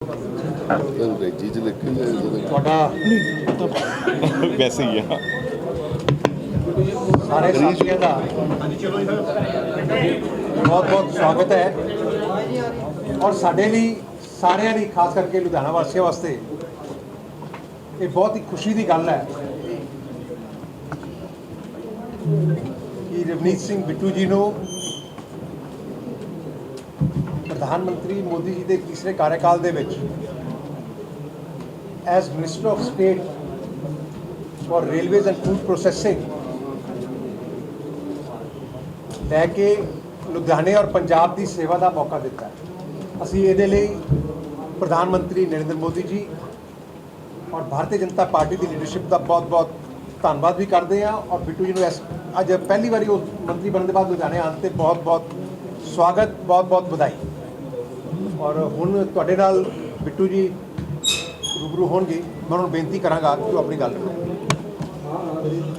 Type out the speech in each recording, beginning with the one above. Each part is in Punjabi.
ਅੰਗਰੇਜ਼ੀ ਚ ਲਿਖ ਜਦੋਂ ਤੁਹਾਡਾ ਵੈਸੇ ਹੀ ਆ। ਸਾਰੇ ਸਾਥੀਆਂ ਦਾ। ਬਹੁਤ ਬਹੁਤ ਸਵਾਗਤ ਹੈ। ਔਰ ਸਾਡੇ ਲਈ ਸਾਰਿਆਂ ਲਈ ਖਾਸ ਕਰਕੇ ਲੁਧਿਆਣਾ ਵਾਸੀਆਂ ਵਾਸਤੇ ਇਹ ਬਹੁਤ ਹੀ ਖੁਸ਼ੀ ਦੀ ਗੱਲ ਹੈ ਕਿ ਰਵਨੀਤ ਸਿੰਘ ਬਿੱਟੂ ਜੀ ਨੂੰ ਪ੍ਰਧਾਨ ਮੰਤਰੀ ਮੋਦੀ ਜੀ ਦੇ ਤੀਸਰੇ ਕਾਰਜਕਾਲ ਦੇ ਵਿੱਚ as minister of state for railways and food processing ਲੈ ਕੇ ਲੁਧਿਆਣੇ ਔਰ ਪੰਜਾਬ ਦੀ ਸੇਵਾ ਦਾ ਮੌਕਾ ਦਿੱਤਾ। ਅਸੀਂ ਇਹਦੇ ਲਈ ਪ੍ਰਧਾਨ ਮੰਤਰੀ ਨਰਿੰਦਰ ਮੋਦੀ ਜੀ ਔਰ ਭਾਰਤੀ ਜਨਤਾ ਪਾਰਟੀ ਦੀ ਲੀਡਰਸ਼ਿਪ ਦਾ ਬਹੁਤ-ਬਹੁਤ ਧੰਨਵਾਦ ਵੀ ਕਰਦੇ ਹਾਂ ਔਰ ਬਿੱਟੂ ਜੀ ਨੂੰ ਇਸ ਅੱਜ ਪਹਿਲੀ ਵਾਰੀ ਉਹ ਮੰਤਰੀ ਬਣਨ ਦੇ ਬਾਅਦ ਲੁਧਿਆਣੇ ਆਉਣ ਤੇ ਬਹੁਤ-ਬਹੁਤ ਸਵਾਗਤ, ਬਹੁਤ-ਬਹੁਤ ਵਧਾਈ। ਔਰ ਹੁਣ ਤੁਹਾਡੇ ਨਾਲ ਬਿੱਟੂ ਜੀ ਰੂਬਰੂ ਹੋਣਗੇ। ਮੈਂ ਉਹਨਾਂ ਨੂੰ ਬੇਨਤੀ ਕਰਾਂਗਾ ਕਿ ਉਹ ਆਪਣੀ ਗੱਲ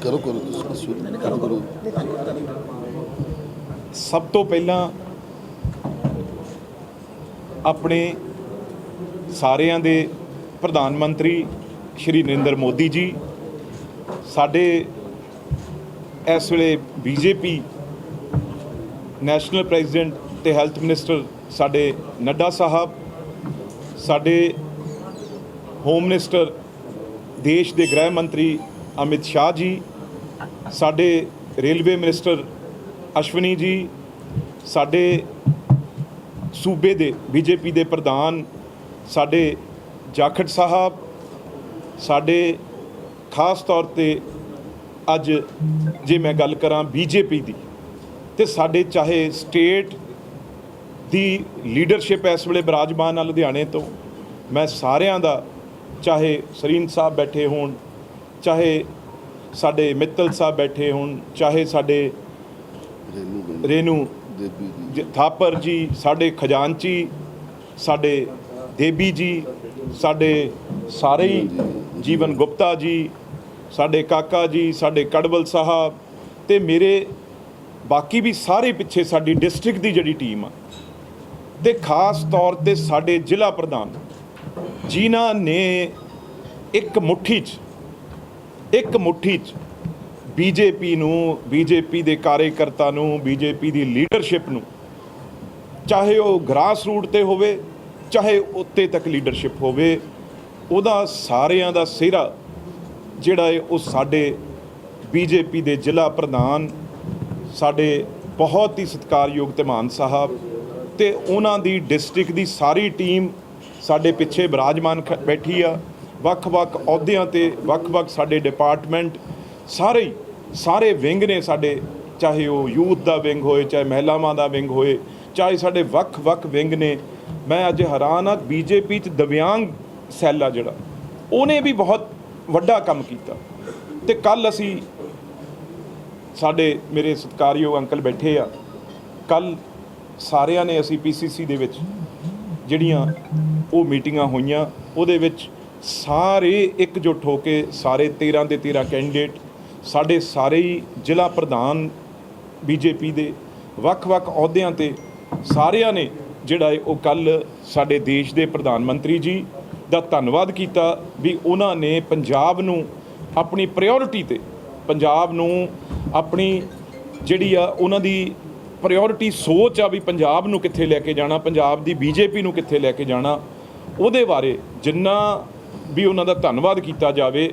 ਕਰੋ। ਕਰੋ ਕਰੋ ਸਭ ਤੋਂ ਪਹਿਲਾਂ ਆਪਣੇ ਸਾਰਿਆਂ ਦੇ ਪ੍ਰਧਾਨ ਮੰਤਰੀ ਸ਼੍ਰੀ ਨਰਿੰਦਰ ਮੋਦੀ ਜੀ ਸਾਡੇ ਇਸ ਵੇਲੇ ਬੀਜੇਪੀ ਨੈਸ਼ਨਲ ਪ੍ਰੈਜ਼ੀਡੈਂਟ ਤੇ ਹੈਲਥ ਮਿਨਿਸਟਰ ਸਾਡੇ ਨੱਡਾ ਸਾਹਿਬ, ਸਾਡੇ ਹੋਮ ਮਿਨਿਸਟਰ ਦੇਸ਼ ਦੇ ਗ੍ਰਹਿ ਮੰਤਰੀ ਅਮਿਤ ਸ਼ਾਹ ਜੀ, ਸਾਡੇ ਰੇਲਵੇ ਮਿਨਿਸਟਰ ਅਸ਼ਵਨੀ ਜੀ, ਸਾਡੇ ਸੂਬੇ ਦੇ ਬੀਜੇਪੀ ਦੇ ਪ੍ਰਧਾਨ, ਸਾਡੇ ਜਾਖੜ ਸਾਹਿਬ, ਸਾਡੇ ਖਾਸ ਤੌਰ ਤੇ ਅੱਜ ਜੇ ਮੈਂ ਗੱਲ ਕਰਾਂ ਬੀਜੇਪੀ ਦੀ, ਤੇ ਸਾਡੇ ਚਾਹੇ ਸਟੇਟ ਦੀ ਲੀਡਰਸ਼ਿਪ ਇਸ ਵੇਲੇ ਬਿਰਾਜਮਾਨ ਆ ਲੁਧਿਆਣੇ ਤੋਂ। ਮੈਂ ਸਾਰਿਆਂ ਦਾ, ਚਾਹੇ ਸਰੀਨ ਸਾਹਿਬ ਬੈਠੇ ਹੋਣ, ਚਾਹੇ ਸਾਡੇ ਮਿੱਤਲ ਸਾਹਿਬ ਬੈਠੇ ਹੋਣ, ਚਾਹੇ ਸਾਡੇ ਰੇਨੂ ਗੰਗਾ ਜੀ ਜ- ਥਾਪਰ ਜੀ, ਸਾਡੇ ਖਜ਼ਾਨਚੀ ਸਾਡੇ ਦੇਬੀ ਜੀ, ਸਾਡੇ ਸਾਰੇ ਹੀ ਜੀਵਨ ਗੁਪਤਾ ਜੀ, ਸਾਡੇ ਕਾਕਾ ਜੀ, ਸਾਡੇ ਕੜਵਲ ਸਾਹਿਬ ਤੇ ਮੇਰੇ ਬਾਕੀ ਵੀ ਸਾਰੇ ਪਿੱਛੇ ਸਾਡੀ ਡਿਸਟ੍ਰਿਕਟ ਦੀ ਜਿਹੜੀ ਟੀਮ ਆ। ਤੇ ਖਾਸ ਤੌਰ ਤੇ ਸਾਡੇ ਜ਼ਿਲ੍ਹਾ ਪ੍ਰਧਾਨ ਜਿਨ੍ਹਾਂ ਨੇ ਇੱਕ ਮੁੱਠੀ 'ਚ, ਇੱਕ ਮੁੱਠੀ 'ਚ ਬੀਜੇਪੀ ਨੂੰ, ਬੀਜੇਪੀ ਦੇ ਕਾਰਜਕਰਤਾ ਨੂੰ, ਬੀਜੇਪੀ ਦੀ ਲੀਡਰਸ਼ਿਪ ਨੂੰ, ਚਾਹੇ ਉਹ ਗ੍ਰਾਸ ਰੂਟ ਤੇ ਹੋਵੇ, ਚਾਹੇ ਉੱਤੇ ਤੱਕ ਲੀਡਰਸ਼ਿਪ ਹੋਵੇ, ਉਹਦਾ ਸਾਰਿਆਂ ਦਾ ਸਿਹਰਾ ਜਿਹੜਾ ਹੈ ਉਹ ਸਾਡੇ ਬੀਜੇਪੀ ਦੇ ਜ਼ਿਲ੍ਹਾ ਪ੍ਰਧਾਨ, ਸਾਡੇ ਬਹੁਤ ਹੀ ਸਤਿਕਾਰਯੋਗ ਧਮਾਨ ਸਾਹਿਬ ਤੇ ਉਹਨਾਂ ਦੀ ਡਿਸਟ੍ਰਿਕਟ ਦੀ ਸਾਰੀ ਟੀਮ ਸਾਡੇ ਪਿੱਛੇ ਬਿਰਾਜਮਾਨ ਖ- ਬੈਠੀ ਆ। ਵੱਖ-ਵੱਖ ਅਹੁਦਿਆਂ ਤੇ ਵੱਖ-ਵੱਖ ਸਾਡੇ ਡਿਪਾਰਟਮੈਂਟ, ਸਾਰੇ ਸਾਰੇ ਵਿੰਗ ਨੇ ਸਾਡੇ, ਚਾਹੇ ਉਹ ਯੂਥ ਦਾ ਵਿੰਗ ਹੋਏ, ਚਾਹੇ ਮਹਿਲਾਵਾਂ ਦਾ ਵਿੰਗ ਹੋਏ, ਚਾਹੇ ਸਾਡੇ ਵੱਖ-ਵੱਖ ਵਿੰਗ ਨੇ, ਮੈਂ ਅੱਜ ਹੈਰਾਨ ਆ ਬੀਜੇਪੀ ਚ ਦਿਵਿਆਂਗ ਸੈੱਲ ਆ ਜਿਹੜਾ, ਉਹਨੇ ਵੀ ਬਹੁਤ ਵੱਡਾ ਕੰਮ ਕੀਤਾ। ਤੇ ਕੱਲ ਅਸੀਂ ਸਾਡੇ ਮੇਰੇ ਸਤਿਕਾਰਯੋਗ ਅੰਕਲ ਬੈਠੇ ਆ ਕੱਲ ਸਾਰਿਆਂ ਨੇ ਅਸੀਂ ਪੀਸੀਸੀ ਦੇ ਵਿੱਚ ਜਿਹੜੀਆਂ ਉਹ ਮੀਟਿੰਗਾਂ ਹੋਈਆਂ, ਉਹਦੇ ਵਿੱਚ ਸਾਰੇ ਇਕਜੁੱਟ ਹੋ ਕੇ ਸਾਰੇ 13 ਦੇ 13 ਕੈਂਡੀਡੇਟ ਸਾਡੇ ਸਾਰੇ ਹੀ ਜ਼ਿਲ੍ਹਾ ਪ੍ਰਧਾਨ ਬੀਜੇਪੀ ਦੇ, ਵੱਖ-ਵੱਖ ਅਹੁਦਿਆਂ ਤੇ ਸਾਰਿਆਂ ਨੇ ਜਿਹੜਾ ਹੈ ਉਹ ਕੱਲ ਸਾਡੇ ਦੇਸ਼ ਦੇ ਪ੍ਰਧਾਨ ਮੰਤਰੀ ਜੀ ਦਾ ਧੰਨਵਾਦ ਕੀਤਾ ਵੀ ਉਹਨਾਂ ਨੇ ਪੰਜਾਬ ਨੂੰ ਆਪਣੀ ਪ੍ਰਾਇੋਰਟੀ ਤੇ, ਪੰਜਾਬ ਨੂੰ ਆਪਣੀ ਜਿਹੜੀ ਆ ਉਹਨਾਂ ਦੀ ਪ੍ਰਾਇੋਰਟੀ ਸੋਚ ਆ ਵੀ ਪੰਜਾਬ ਨੂੰ ਕਿੱਥੇ ਲੈ ਕੇ ਜਾਣਾ, ਪੰਜਾਬ ਦੀ ਬੀਜੇਪੀ ਨੂੰ ਕਿੱਥੇ ਲੈ ਕੇ ਜਾਣਾ, ਉਹਦੇ ਬਾਰੇ ਜਿੰਨਾ ਵੀ ਉਹਨਾਂ ਦਾ ਧੰਨਵਾਦ ਕੀਤਾ ਜਾਵੇ,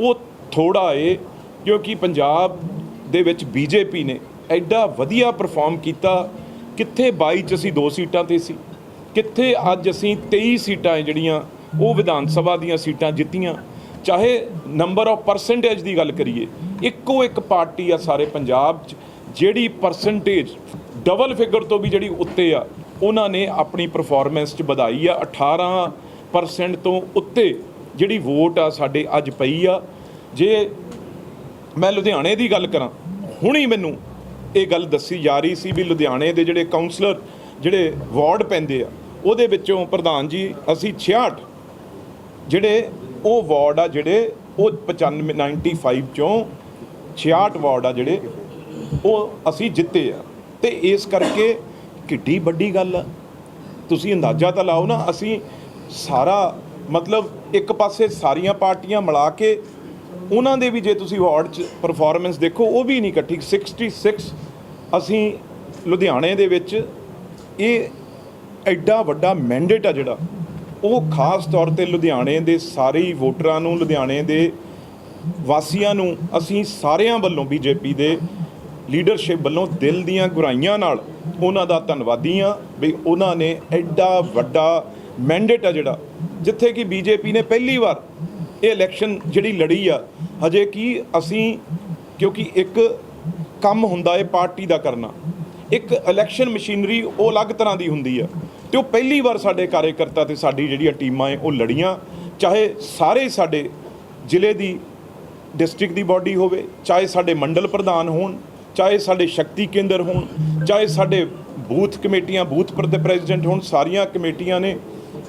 ਉਹ ਥੋੜਾ ਏ, ਕਿਉਂਕਿ ਪੰਜਾਬ ਦੇ ਵਿੱਚ ਬੀਜੇਪੀ ਨੇ ਐਡਾ ਵਧੀਆ ਪਰਫਾਰਮ ਕੀਤਾ, ਕਿੱਥੇ 22 ਚ ਅਸੀਂ ਦੋ ਸੀਟਾਂ ਤੇ ਸੀ, ਕਿੱਥੇ ਅੱਜ ਅਸੀਂ 23 ਸੀਟਾਂ ਹੈ ਜਿਹੜੀਆਂ, ਉਹ ਵਿਧਾਨ ਸਭਾ ਦੀਆਂ ਸੀਟਾਂ ਜਿੱਤੀਆਂ, ਚਾਹੇ ਨੰਬਰ ਆਫ ਪਰਸੈਂਟੇਜ ਦੀ ਗੱਲ ਕਰੀਏ, ਇੱਕੋ ਇੱਕ ਪਾਰਟੀ ਆ ਸਾਰੇ ਪੰਜਾਬ 'ਚ ਜਿਹੜੀ ਪਰਸੈਂਟੇਜ ਡਬਲ ਫਿਗਰ ਤੋਂ ਵੀ ਜਿਹੜੀ ਉੱਤੇ ਆ, ਉਹਨਾਂ ਨੇ ਆਪਣੀ ਪਰਫਾਰਮੈਂਸ 'ਚ ਵਧਾਈ ਆ। 18% ਤੋਂ ਉੱਤੇ ਜਿਹੜੀ ਵੋਟ ਆ ਸਾਡੇ ਅੱਜ ਪਈ ਆ। ਜੇ ਮੈਂ ਲੁਧਿਆਣੇ ਦੀ ਗੱਲ ਕਰਾਂ, ਹੁਣੀ ਮੈਨੂੰ ਇਹ ਗੱਲ ਦੱਸੀ ਜਾ ਰਹੀ ਸੀ ਵੀ ਲੁਧਿਆਣੇ ਦੇ ਜਿਹੜੇ ਕਾਉਂਸਲਰ ਜਿਹੜੇ ਵਾਰਡ ਪੈਂਦੇ ਆ, ਉਹਦੇ ਵਿੱਚੋਂ ਪ੍ਰਧਾਨ ਜੀ, ਅਸੀਂ 66 ਜਿਹੜੇ ਉਹ ਵਾਰਡ ਆ ਜਿਹੜੇ ਉਹ 95 95 ਚੋਂ 66 ਵਾਰਡ ਆ ਜਿਹੜੇ ਉਹ ਅਸੀਂ ਜਿੱਤੇ ਆ। ਤੇ ਇਸ ਕਰਕੇ ਕਿੱਡੀ ਵੱਡੀ ਗੱਲ ਆ। ਤੁਸੀਂ ਅੰਦਾਜ਼ਾ ਤਾਂ ਲਾਓ ਨਾ, ਅਸੀਂ ਸਾਰਾ ਮਤਲਬ ਇੱਕ ਪਾਸੇ ਸਾਰੀਆਂ ਪਾਰਟੀਆਂ ਮਿਲਾ ਕੇ ਉਹਨਾਂ ਦੇ ਵੀ ਜੇ ਤੁਸੀਂ ਵਾਰਡ 'ਚ ਪਰਫਾਰਮੈਂਸ ਦੇਖੋ, ਉਹ ਵੀ ਨਹੀਂ ਇਕੱਠੀ। 66 ਅਸੀਂ ਲੁਧਿਆਣੇ ਦੇ ਵਿੱਚ ਇਹ ਐਡਾ ਵੱਡਾ ਮੈਂਡੇਟ ਆ ਜਿਹੜਾ। ਉਹ ਖਾਸ ਤੌਰ ਤੇ ਲੁਧਿਆਣੇ ਦੇ ਸਾਰੇ ਵੋਟਰਾਂ ਨੂੰ, ਲੁਧਿਆਣੇ ਦੇ ਵਾਸੀਆਂ ਨੂੰ ਅਸੀਂ ਸਾਰਿਆਂ ਵੱਲੋਂ ਬੀਜੇਪੀ ਦੇ ਲੀਡਰਸ਼ਿਪ ਵੱਲੋਂ ਦਿਲ ਦੀਆਂ ਗੁਰਾਈਆਂ ਨਾਲ ਉਹਨਾਂ ਦਾ ਧੰਨਵਾਦੀ ਆ ਵੀ ਉਹਨਾਂ ਨੇ ਐਡਾ ਵੱਡਾ ਮੈਂਡੇਟ ਆ ਜਿਹੜਾ, ਜਿੱਥੇ ਕਿ ਬੀਜੇਪੀ ਨੇ ਪਹਿਲੀ ਵਾਰ ਇਹ ਇਲੈਕਸ਼ਨ ਜਿਹੜੀ ਲੜੀ ਆ, ਹਜੇ ਕੀ ਅਸੀਂ, ਕਿਉਂਕਿ ਇੱਕ ਕੰਮ ਹੁੰਦਾ ਹੈ ਪਾਰਟੀ ਦਾ ਕਰਨਾ, ਇੱਕ ਇਲੈਕਸ਼ਨ ਮਸ਼ੀਨਰੀ ਉਹ ਅਲੱਗ ਤਰ੍ਹਾਂ ਦੀ ਹੁੰਦੀ ਆ, ਤੇ ਉਹ ਪਹਿਲੀ ਵਾਰ ਸਾਡੇ ਕਾਰਜਕਰਤਾ ਤੇ ਸਾਡੀ ਜਿਹੜੀਆਂ ਟੀਮਾਂ ਹੈ ਉਹ ਲੜੀਆਂ, ਚਾਹੇ ਸਾਰੇ ਸਾਡੇ ਜ਼ਿਲ੍ਹੇ ਦੀ ਡਿਸਟ੍ਰਿਕਟ ਦੀ ਬਾਡੀ ਹੋਵੇ, ਚਾਹੇ ਸਾਡੇ ਮੰਡਲ ਪ੍ਰਧਾਨ ਹੋਣ ਚਾਹੇ ਸਾਡੇ ਸ਼ਕਤੀ ਕੇਂਦਰ ਹੋਣ, ਚਾਹੇ ਸਾਡੇ ਬੂਥ ਕਮੇਟੀਆਂ, ਬੂਥ ਪ੍ਰਦੇ ਪ੍ਰੈਜ਼ੀਡੈਂਟ ਹੋਣ, ਸਾਰੀਆਂ ਕਮੇਟੀਆਂ ਨੇ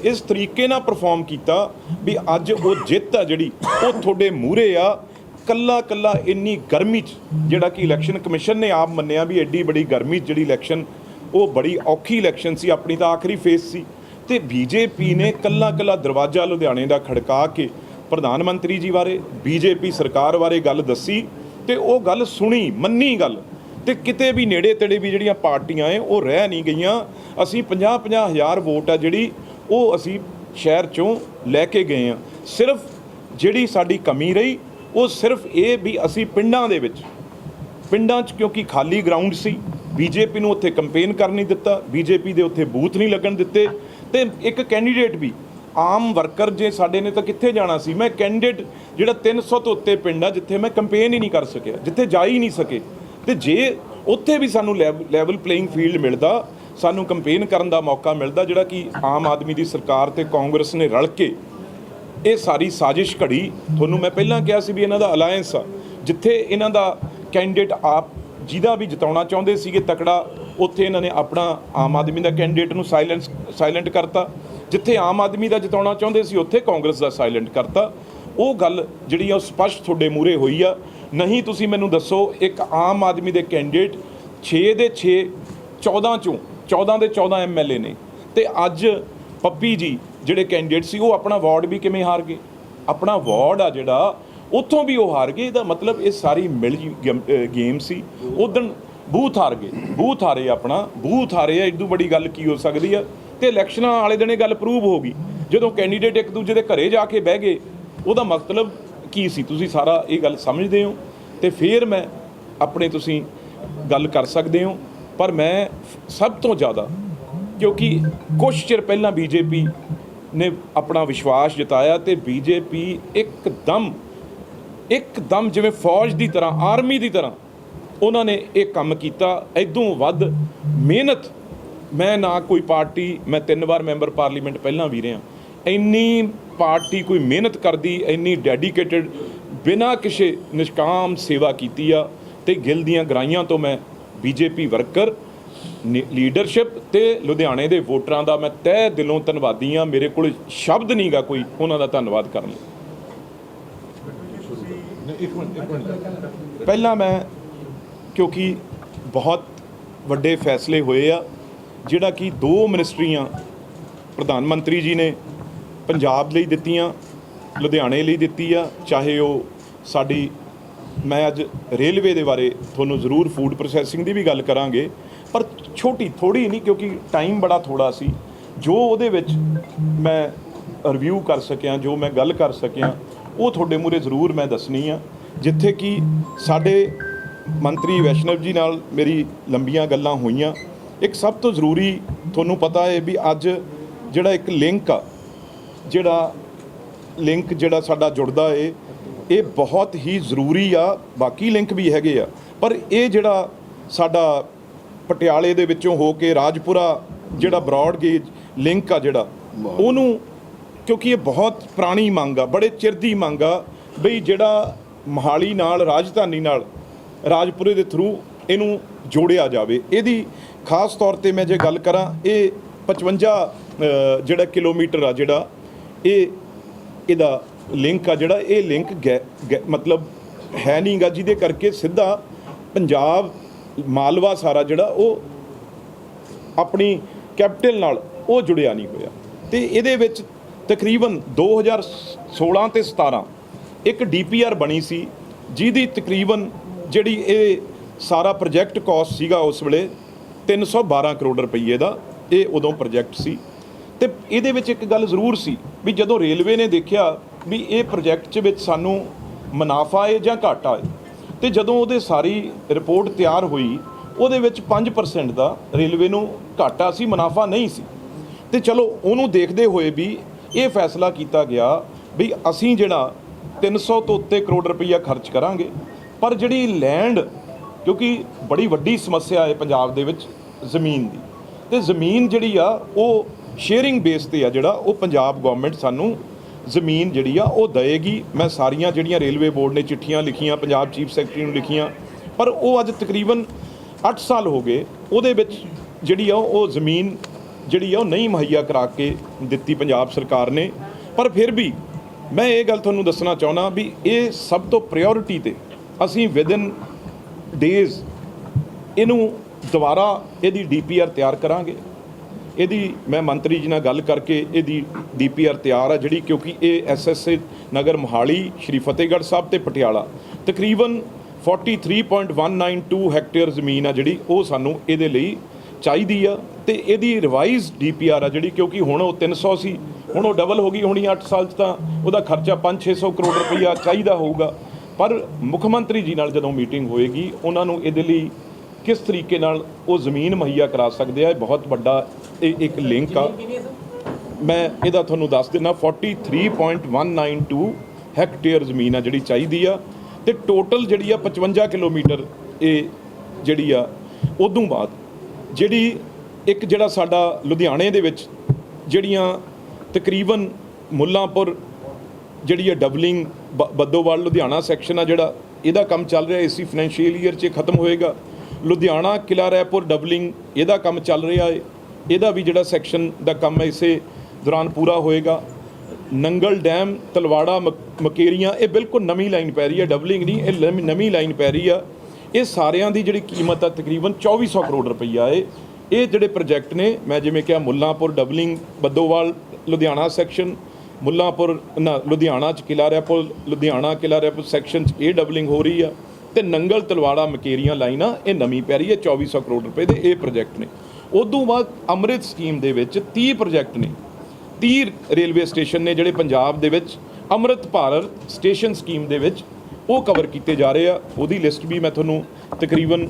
ਇਸ ਤਰੀਕੇ ਨਾਲ ਪਰਫਾਰਮ ਕੀਤਾ ਵੀ ਅੱਜ ਉਹ ਜਿੱਤ ਆ ਜਿਹੜੀ, ਉਹ ਤੁਹਾਡੇ ਮੂਹਰੇ ਆ। ਕੱਲਾ ਕੱਲਾ ਇੰਨੀ ਗਰਮੀ 'ਚ, ਜਿਹੜਾ ਕਿ ਇਲੈਕਸ਼ਨ ਕਮਿਸ਼ਨ ਨੇ ਆਪ ਮੰਨਿਆ ਵੀ ਐਡੀ ਬੜੀ ਗਰਮੀ 'ਚ ਜਿਹੜੀ ਇਲੈਕਸ਼ਨ ਉਹ ਬੜੀ ਔਖੀ ਇਲੈਕਸ਼ਨ ਸੀ, ਆਪਣੀ ਤਾਂ ਆਖਰੀ ਫੇਸ ਸੀ। ਤੇ ਬੀਜੇਪੀ ਨੇ ਕੱਲਾ ਕੱਲਾ ਦਰਵਾਜ਼ਾ ਲੁਧਿਆਣੇ ਦਾ ਖੜਕਾ ਕੇ ਪ੍ਰਧਾਨ ਮੰਤਰੀ ਜੀ ਬਾਰੇ, ਬੀਜੇਪੀ ਸਰਕਾਰ ਬਾਰੇ ਗੱਲ ਦੱਸੀ। ਤੇ ਉਹ ਗੱਲ ਸੁਣੀ, ਮੰਨੀ ਗੱਲ। ਤੇ ਕਿਤੇ ਵੀ ਨੇੜੇ ਤੇੜੇ ਵੀ ਜਿਹੜੀਆਂ ਪਾਰਟੀਆਂ ਐ, ਉਹ ਰਹਿ ਨਹੀਂ ਗਈਆਂ। ਅਸੀਂ 50 50 ਹਜ਼ਾਰ ਵੋਟ ਆ ਜਿਹੜੀ, ਉਹ ਅਸੀਂ ਸ਼ਹਿਰ ਚੋਂ ਲੈ ਕੇ ਗਏ ਆ। ਸਿਰਫ ਜਿਹੜੀ ਸਾਡੀ ਕਮੀ ਰਹੀ, ਉਹ ਸਿਰਫ ਇਹ ਵੀ ਅਸੀਂ ਪਿੰਡਾਂ ਦੇ ਵਿੱਚ। ਪਿੰਡਾਂ 'ਚ ਕਿਉਂਕਿ ਖਾਲੀ ਗਰਾਊਂਡ ਸੀ ਬੀਜੇਪੀ ਨੂੰ ਉੱਥੇ ਕੰਪੇਨ ਕਰਨ ਨਹੀਂ ਦਿੱਤਾ ਬੀਜੇਪੀ ਦੇ ਉੱਥੇ ਬੂਥ ਨਹੀਂ ਲੱਗਣ ਦਿੱਤੇ। ਤੇ ਇੱਕ ਕੈਂਡੀਡੇਟ ਵੀ ਆਮ ਵਰਕਰ ਜੇ ਸਾਡੇ ਨੇ ਤਾਂ ਕਿੱਥੇ ਜਾਣਾ ਸੀ? ਮੈਂ ਕੈਂਡੀਡੇਟ ਜਿਹੜਾ 300 ਤੋਂ ਉੱਤੇ ਪਿੰਡ ਆ, ਜਿੱਥੇ ਮੈਂ ਕੰਪੇਨ ਹੀ ਨਹੀਂ ਕਰ ਸਕਿਆ, ਜਿੱਥੇ ਜਾ ਹੀ ਨਹੀਂ ਸਕੇ। ਤੇ ਜੇ ਉੱਥੇ ਵੀ ਸਾਨੂੰ ਲੈਵਲ ਪਲੇਇੰਗ ਫੀਲਡ ਮਿਲਦਾ, ਸਾਨੂੰ ਕੰਪੇਨ ਕਰਨ ਦਾ ਮੌਕਾ ਮਿਲਦਾ, ਜਿਹੜਾ ਕਿ ਆਮ ਆਦਮੀ ਦੀ ਸਰਕਾਰ ਤੇ ਕਾਂਗਰਸ ਨੇ ਰਲ ਕੇ ਇਹ ਸਾਰੀ ਸਾਜ਼ਿਸ਼ ਘੜੀ। ਤੁਹਾਨੂੰ ਮੈਂ ਪਹਿਲਾਂ ਕਿਹਾ ਸੀ ਵੀ ਇਹਨਾਂ ਦਾ ਅਲਾਈਅੰਸ ਆ। ਜਿੱਥੇ ਇਹਨਾਂ ਦਾ ਕੈਂਡੀਡੇਟ ਆਪ ਜਿਹਦਾ ਵੀ ਜਿਤਾਉਣਾ ਚਾਹੁੰਦੇ ਸੀਗੇ ਤਕੜਾ, ਉੱਥੇ ਇਹਨਾਂ ਨੇ ਆਪਣਾ ਆਮ ਆਦਮੀ ਦਾ ਕੈਂਡੀਡੇਟ ਨੂੰ ਸਾਇਲੈਂਸ ਸਾਇਲੈਂਟ ਕਰਤਾ। ਜਿੱਥੇ ਆਮ ਆਦਮੀ ਦਾ ਜਿਤਾਉਣਾ ਚਾਹੁੰਦੇ ਸੀ, ਉੱਥੇ ਕਾਂਗਰਸ ਦਾ ਸਾਇਲੈਂਟ ਕਰਤਾ। ਉਹ ਗੱਲ ਜਿਹੜੀ ਆ, ਉਹ ਸਪਸ਼ਟ ਤੁਹਾਡੇ ਮੂਰੇ ਹੋਈ ਆ। ਨਹੀਂ, ਤੁਸੀਂ ਮੈਨੂੰ ਦੱਸੋ, ਇੱਕ ਆਮ ਆਦਮੀ ਦੇ ਕੈਂਡੀਡੇਟ 6 ਦੇ 6 14 ਚੋਂ 14 ਦੇ 14 ਐਮਐਲਏ ਨੇ। ਤੇ ਅੱਜ ਪੱਪੀ ਜੀ ਜਿਹੜੇ ਕੈਂਡੀਡੇਟ ਸੀ, ਉਹ ਆਪਣਾ ਵਾਰਡ ਵੀ ਕਿਵੇਂ ਹਾਰ ਗਏ? ਆਪਣਾ ਵਾਰਡ ਆ ਜਿਹੜਾ, ਉੱਥੋਂ ਵੀ ਉਹ ਹਾਰ ਗਏ। ਇਹਦਾ ਮਤਲਬ ਇਹ ਸਾਰੀ ਮਿਲ ਗੇਮ ਸੀ। ਉਦੋਂ ਬੂਥ ਹਾਰ ਗਏ। ਬੂਥ ਹਾਰੇ ਆਪਣਾ, ਬੂਥ ਹਾਰੇ ਆ। ਇਦੋਂ ਬੜੀ ਗੱਲ ਕੀ ਹੋ ਸਕਦੀ ਆ? ਤੇ ਇਲੈਕਸ਼ਨਾਂ ਵਾਲੇ ਦਿਨ ਇਹ ਗੱਲ ਪ੍ਰੂਵ ਹੋ ਗਈ। ਜਦੋਂ ਕੈਂਡੀਡੇਟ ਇੱਕ ਦੂਜੇ ਦੇ ਘਰੇ ਜਾ ਕੇ ਬਹਿ ਗਏ, ਉਹਦਾ ਮਤਲਬ ਕੀ ਸੀ? ਤੁਸੀਂ ਸਾਰਾ ਇਹ ਗੱਲ ਸਮਝਦੇ ਹੋ ਤੇ ਫਿਰ ਮੈਂ ਆਪਣੇ ਤੁਸੀਂ ਗੱਲ ਕਰ ਸਕਦੇ ਹੋ, ਪਰ ਮੈਂ ਸਭ ਤੋਂ ਜ਼ਿਆਦਾ, ਕਿਉਂਕਿ ਕੁਝ ਚਿਰ ਪਹਿਲਾਂ ਬੀਜੇਪੀ ਨੇ ਆਪਣਾ ਵਿਸ਼ਵਾਸ ਜਤਾਇਆ ਤੇ ਬੀਜੇਪੀ ਇੱਕਦਮ ਇੱਕਦਮ ਜਿਵੇਂ ਫੌਜ ਦੀ ਤਰ੍ਹਾਂ ਆਰਮੀ ਦੀ ਤਰ੍ਹਾਂ, ਉਹਨਾਂ ਨੇ ਇਹ ਕੰਮ ਕੀਤਾ। ਐਦੋਂ ਵੱਧ ਮਿਹਨਤ ਮੈਂ ਨਾ ਕੋਈ ਪਾਰਟੀ ਮੈਂ ਤਿੰਨ ਵਾਰ ਮੈਂਬਰ ਪਾਰਲੀਮੈਂਟ ਪਹਿਲਾਂ ਵੀ ਰਿਹਾ। ਇੰਨੀ ਪਾਰਟੀ ਕੋਈ ਮਿਹਨਤ ਕਰਦੀ ਇੰਨੀ ਡੈਡੀਕੇਟਿਡ ਬਿਨਾਂ ਕਿਸੇ ਨਿਸ਼ਕਾਮ ਸੇਵਾ ਕੀਤੀ ਆ ਤੇ ਗਿਲ ਦੀਆਂ ਗਰਾਈਆਂ ਤੋਂ ਮੈਂ ਬੀਜੇਪੀ ਵਰਕਰ ਲੀਡਰਸ਼ਿਪ ਤੇ ਲੁਧਿਆਣੇ ਦੇ ਵੋਟਰਾਂ ਦਾ ਮੈਂ ਤਹਿ ਦਿਲੋਂ ਧੰਨਵਾਦੀ ਆ ਮੇਰੇ ਕੋਲ ਸ਼ਬਦ ਨਹੀਂਗਾ ਕੋਈ ਉਹਨਾਂ ਦਾ ਧੰਨਵਾਦ ਕਰਨ ਲਈ। ਪਹਿਲਾਂ ਮੈਂ ਕਿਉਂਕਿ ਬਹੁਤ ਵੱਡੇ ਫੈਸਲੇ ਹੋਏ ਆ ਜਿਹੜਾ ਕਿ ਦੋ ਮਿਨਿਸਟਰੀਆਂ ਪ੍ਰਧਾਨ ਮੰਤਰੀ ਜੀ ਨੇ ਪੰਜਾਬ ਲਈ ਦਿੱਤੀਆਂ, ਲੁਧਿਆਣੇ ਲਈ ਦਿੱਤੀ ਆ, ਚਾਹੇ ਉਹ ਸਾਡੀ, ਮੈਂ ਅੱਜ ਰੇਲਵੇ ਦੇ ਬਾਰੇ ਤੁਹਾਨੂੰ ਜ਼ਰੂਰ ਫੂਡ ਪ੍ਰੋਸੈਸਿੰਗ ਦੀ ਵੀ ਗੱਲ ਕਰਾਂਗੇ, ਪਰ ਛੋਟੀ ਥੋੜੀ ਨਹੀਂ, ਕਿਉਂਕਿ ਟਾਈਮ ਬੜਾ ਥੋੜਾ ਸੀ, ਜੋ ਉਹਦੇ ਵਿੱਚ ਮੈਂ ਰਿਵਿਊ ਕਰ ਸਕਿਆ, ਜੋ ਮੈਂ ਗੱਲ ਕਰ ਸਕਿਆ, ਉਹ ਤੁਹਾਡੇ ਮੂਰੇ ਜ਼ਰੂਰ ਮੈਂ ਦੱਸਣੀ ਆ, ਜਿੱਥੇ ਕਿ ਸਾਡੇ ਮੰਤਰੀ ਵੈਸ਼ਨਵ ਜੀ ਨਾਲ ਮੇਰੀ ਲੰਬੀਆਂ ਗੱਲਾਂ ਹੋਈਆਂ ਇੱਕ ਸਭ ਤੋਂ ਜ਼ਰੂਰੀ ਤੁਹਾਨੂੰ ਪਤਾ ਹੈ ਵੀ ਅੱਜ ਜਿਹੜਾ ਇੱਕ ਲਿੰਕ ਆ ਜਿਹੜਾ ਲਿੰਕ ਜਿਹੜਾ ਸਾਡਾ ਜੁੜਦਾ ਏ ਇਹ ਬਹੁਤ ਹੀ ਜ਼ਰੂਰੀ ਆ ਬਾਕੀ ਲਿੰਕ ਵੀ ਹੈਗੇ ਆ। ਪਰ ਇਹ ਜਿਹੜਾ ਸਾਡਾ ਪਟਿਆਲੇ ਦੇ ਵਿੱਚੋਂ ਹੋ ਕੇ ਰਾਜਪੁਰਾ ਜਿਹੜਾ ਬ੍ਰੌਡ ਗੇਜ ਲਿੰਕ ਆ ਜਿਹੜਾ ਉਹਨੂੰ ਕਿਉਂਕਿ ਇਹ ਬਹੁਤ ਪੁਰਾਣੀ ਮੰਗ ਆ ਬੜੇ ਚਿਰ ਦੀ ਮੰਗ ਆ ਬਈ ਜਿਹੜਾ ਮਹਾਲੀ ਨਾਲ ਰਾਜਧਾਨੀ ਨਾਲ ਰਾਜਪੁਰੇ ਦੇ ਥਰੂ ਇਹਨੂੰ ਜੋੜਿਆ ਜਾਵੇ। ਇਹਦੀ ਖਾਸ ਤੌਰ ਤੇ ਮੈਂ ਜੇ ਗੱਲ ਕਰਾਂ, ਇਹ 55 ਜਿਹੜਾ ਕਿਲੋਮੀਟਰ ਆ ਜਿਹੜਾ, ਇਹ ਇਹਦਾ ਲਿੰਕ ਆ ਜਿਹੜਾ, ਇਹ ਲਿੰਕ ਗੈ- ਗੈ- ਮਤਲਬ ਹੈ ਨਹੀਂਗਾ ਜਿਹਦੇ ਕਰਕੇ ਸਿੱਧਾ ਪੰਜਾਬ, ਮਾਲਵਾ ਸਾਰਾ ਜਿਹੜਾ ਉਹ ਆਪਣੀ ਕੈਪੀਟਲ ਨਾਲ ਉਹ ਜੁੜਿਆ ਨਹੀਂ ਹੋਇਆ। ਤੇ ਇਹਦੇ ਵਿੱਚ ਤਕਰੀਬਨ 2016 ਤੇ 17 ਇੱਕ ਡੀਪੀਆਰ ਬਣੀ ਸੀ, ਜਿਹਦੀ ਤਕਰੀਬਨ ਜਿਹੜੀ ਇਹ ਸਾਰਾ ਪ੍ਰੋਜੈਕਟ ਕਾਸਟ ਸੀਗਾ ਉਸ ਵੇਲੇ 312 ਕਰੋੜ ਰੁਪਏ ਦਾ ਇਹ ਉਦੋਂ ਪ੍ਰੋਜੈਕਟ ਸੀ। ਤੇ ਇਹਦੇ ਵਿੱਚ ਇੱਕ ਗੱਲ ਜ਼ਰੂਰ ਸੀ ਵੀ ਜਦੋਂ ਰੇਲਵੇ ਨੇ ਦੇਖਿਆ ਵੀ ਇਹ ਪ੍ਰੋਜੈਕਟ 'ਚ ਵਿੱਚ ਸਾਨੂੰ ਮੁਨਾਫਾ ਹੈ ਜਾਂ ਘਾਟਾ ਹੈ ਤੇ ਜਦੋਂ ਉਹਦੇ ਸਾਰੀ ਰਿਪੋਰਟ ਤਿਆਰ ਹੋਈ, ਉਹਦੇ ਵਿੱਚ 5% ਦਾ ਰੇਲਵੇ ਨੂੰ ਘਾਟਾ ਸੀ, ਮੁਨਾਫਾ ਨਹੀਂ ਸੀ। ਤੇ ਚਲੋ ਉਹਨੂੰ ਦੇਖਦੇ ਹੋਏ ਵੀ ਇਹ ਫੈਸਲਾ ਕੀਤਾ ਗਿਆ ਵੀ ਅਸੀਂ ਜਿਹੜਾ 300 ਤੋਂ ਉੱਤੇ ਕਰੋੜ ਰੁਪਈਆ ਖਰਚ ਕਰਾਂਗੇ, ਪਰ ਜਿਹੜੀ ਲੈਂਡ, ਕਿਉਂਕਿ ਬੜੀ ਵੱਡੀ ਸਮੱਸਿਆ ਹੈ ਪੰਜਾਬ ਦੇ ਵਿੱਚ ਜ਼ਮੀਨ ਦੀ। ਤੇ ਜ਼ਮੀਨ ਜਿਹੜੀ ਆ, ਉਹ ਸ਼ੇਅਰਿੰਗ ਬੇਸ ਤੇ ਆ ਜਿਹੜਾ, ਉਹ ਪੰਜਾਬ ਗਵਰਨਮੈਂਟ ਸਾਨੂੰ ਜ਼ਮੀਨ ਜਿਹੜੀ ਆ, ਉਹ ਦਏਗੀ। ਮੈਂ ਸਾਰੀਆਂ ਜਿਹੜੀਆਂ ਰੇਲਵੇ ਬੋਰਡ ਨੇ ਚਿੱਠੀਆਂ ਲਿਖੀਆਂ, ਪੰਜਾਬ ਚੀਫ ਸੈਕਟਰੀ ਨੂੰ ਲਿਖੀਆਂ, ਪਰ ਉਹ ਅੱਜ ਤਕਰੀਬਨ 8 ਸਾਲ ਹੋ ਗਏ, ਉਹਦੇ ਵਿੱਚ ਜਿਹੜੀ ਆ, ਉਹ ਜ਼ਮੀਨ ਜਿਹੜੀ ਆ, ਉਹ ਨਹੀਂ ਮੁਹੱਈਆ ਕਰਾ ਕੇ ਦਿੱਤੀ ਪੰਜਾਬ ਸਰਕਾਰ ਨੇ। ਪਰ ਫਿਰ ਵੀ ਮੈਂ ਇਹ ਗੱਲ ਤੁਹਾਨੂੰ ਦੱਸਣਾ ਚਾਹੁੰਦਾ ਵੀ ਇਹ ਸਭ ਤੋਂ ਪ੍ਰਾਇੋਰਟੀ ਤੇ ਅਸੀਂ ਵਿਦਨ ਡੇਜ਼ ਇਹਨੂੰ ਦੁਬਾਰਾ ਇਹਦੀ ਡੀਪੀਆਰ ਤਿਆਰ ਕਰਾਂਗੇ। ਇਹਦੀ ਮੈਂ ਮੰਤਰੀ ਜੀ ਨਾਲ ਗੱਲ ਕਰਕੇ ਇਹਦੀ ਡੀਪੀਆਰ ਤਿਆਰ ਆ ਜਿਹੜੀ ਕਿਉਂਕਿ ਇਹ ਐਸਐਸਏ ਨਗਰ ਮੋਹਾਲੀ, ਸ਼੍ਰੀ ਫਤਿਹਗੜ੍ਹ ਸਾਹਿਬ ਤੇ ਪਟਿਆਲਾ। ਤਕਰੀਬਨ 43.192 ਹੈਕਟੇਅਰ ਜ਼ਮੀਨ ਆ ਜਿਹੜੀ ਉਹ ਸਾਨੂੰ ਇਹਦੇ ਲਈ ਚਾਹੀਦੀ ਆ ਤੇ ਇਹਦੀ ਰਿਵਾਈਜ਼ ਡੀਪੀਆਰ ਆ ਜਿਹੜੀ ਕਿਉਂਕਿ ਹੁਣ ਉਹ 300 ਸੀ ਹੁਣ ਉਹ ਡਬਲ ਹੋ ਗਈ ਹੋਣੀ 8 ਸਾਲ 'ਚ ਤਾਂ ਉਹਦਾ ਖਰਚਾ 5-600 ਕਰੋੜ ਰੁਪਈਆ ਚਾਹੀਦਾ ਹੋਊਗਾ। ਪਰ ਮੁੱਖ ਮੰਤਰੀ ਜੀ ਨਾਲ ਜਦੋਂ ਮੀਟਿੰਗ ਹੋਏਗੀ, ਉਹਨਾਂ ਨੂੰ ਇਹਦੇ ਲਈ ਕਿਸ ਤਰੀਕੇ ਨਾਲ ਉਹ ਜ਼ਮੀਨ ਮੁਹੱਈਆ ਕਰਾ ਸਕਦੇ ਆ? ਇਹ ਬਹੁਤ ਵੱਡਾ ਇਹ ਇੱਕ ਲਿੰਕ ਆ। ਮੈਂ ਇਹਦਾ ਤੁਹਾਨੂੰ ਦੱਸ ਦਿੰਦਾ 43.192 ਹੈਕਟੇਅਰ ਜ਼ਮੀਨ ਆ ਜਿਹੜੀ ਚਾਹੀਦੀ ਆ। ਤੇ ਟੋਟਲ ਜਿਹੜੀ ਆ 55 ਕਿਲੋਮੀਟਰ ਇਹ ਜਿਹੜੀ ਆ ਉਦੋਂ ਬਾਅਦ ਜਿਹੜੀ ਇੱਕ ਜਿਹੜਾ ਸਾਡਾ ਲੁਧਿਆਣੇ ਦੇ ਵਿੱਚ ਜਿਹੜੀਆਂ ਤਕਰੀਬਨ ਮੁੱਲਾਂਪੁਰ ਜਿਹੜੀ ਹੈ ਡਬਲਿੰਗ ਬੱਦੋਵਾਲ ਲੁਧਿਆਣਾ ਸੈਕਸ਼ਨ ਆ ਜਿਹੜਾ ਇਹਦਾ ਕੰਮ ਚੱਲ ਰਿਹਾ ਇਸੀ ਫਾਈਨੈਂਸ਼ੀਅਲ ਈਅਰ 'ਚ ਖਤਮ ਹੋਏਗਾ। ਲੁਧਿਆਣਾ ਕਿਲਾ ਰੈਪੁਰ, ਡਬਲਿੰਗ ਇਹਦਾ ਕੰਮ ਚੱਲ ਰਿਹਾ ਹੈ ਇਹਦਾ ਵੀ ਜਿਹੜਾ ਸੈਕਸ਼ਨ ਦਾ ਕੰਮ ਹੈ ਇਸੇ ਦੌਰਾਨ ਪੂਰਾ ਹੋਏਗਾ। ਨੰਗਲ ਡੈਮ, ਤਲਵਾੜਾ, ਮਕ- ਮਕੇਰੀਆਂ, ਇਹ ਬਿਲਕੁਲ ਨਵੀਂ ਲਾਈਨ ਪੈ ਰਹੀ ਹੈ ਡਬਲਿੰਗ ਨਹੀਂ, ਇਹ ਲੰਮੀ- ਨਵੀਂ ਲਾਈਨ ਪੈ ਰਹੀ ਆ। ਇਹ ਸਾਰਿਆਂ ਦੀ ਜਿਹੜੀ ਕੀਮਤ ਆ ਤਕਰੀਬਨ 2400 ਕਰੋੜ ਰੁਪਈਆ ਏ। ਇਹ ਜਿਹੜੇ ਪ੍ਰੋਜੈਕਟ ਨੇ, ਮੈਂ ਜਿਵੇਂ ਕਿਹਾ, ਮੁੱਲਾਂਪੁਰ, ਡਬਲਿੰਗ, ਬੱਦੋਵਾਲ, ਲੁਧਿਆਣਾ ਸੈਕਸ਼ਨ ਮੁੱਲਾਂਪੁਰ, ਨਾ, ਲੁਧਿਆਣਾ ਚ ਕਿਲਾ ਰੈਪੁਰ, ਲੁਧਿਆਣਾ ਕਿਲਾ ਰੈਪੁਰ ਸੈਕਸ਼ਨ ਚ ਇਹ ਡਬਲਿੰਗ ਹੋ ਰਹੀ ਆ। ਤੇ ਨੰਗਲ ਤਲਵਾੜਾ ਮਕੇਰੀਆਂ ਲਾਈਨਾਂ, ਇਹ ਨਵੀਂ ਪੈ ਰਹੀ ਹੈ 2400 ਕਰੋੜ ਰੁਪਏ ਦੇ ਇਹ ਪ੍ਰੋਜੈਕਟ ਨੇ। ਉਦੋਂ ਬਾਅਦ ਅੰਮ੍ਰਿਤ ਸਕੀਮ ਦੇ ਵਿੱਚ 30 ਪ੍ਰੋਜੈਕਟ ਨੇ। 30 ਰੇਲਵੇ ਸਟੇਸ਼ਨ ਨੇ ਜਿਹੜੇ ਪੰਜਾਬ ਦੇ ਵਿੱਚ ਅੰਮ੍ਰਿਤ ਭਾਰਤ ਸਟੇਸ਼ਨ ਸਕੀਮ ਦੇ ਵਿੱਚ ਉਹ ਕਵਰ ਕੀਤੇ ਜਾ ਰਹੇ ਆ। ਉਹਦੀ ਲਿਸਟ ਵੀ ਮੈਂ ਤੁਹਾਨੂੰ ਤਕਰੀਬਨ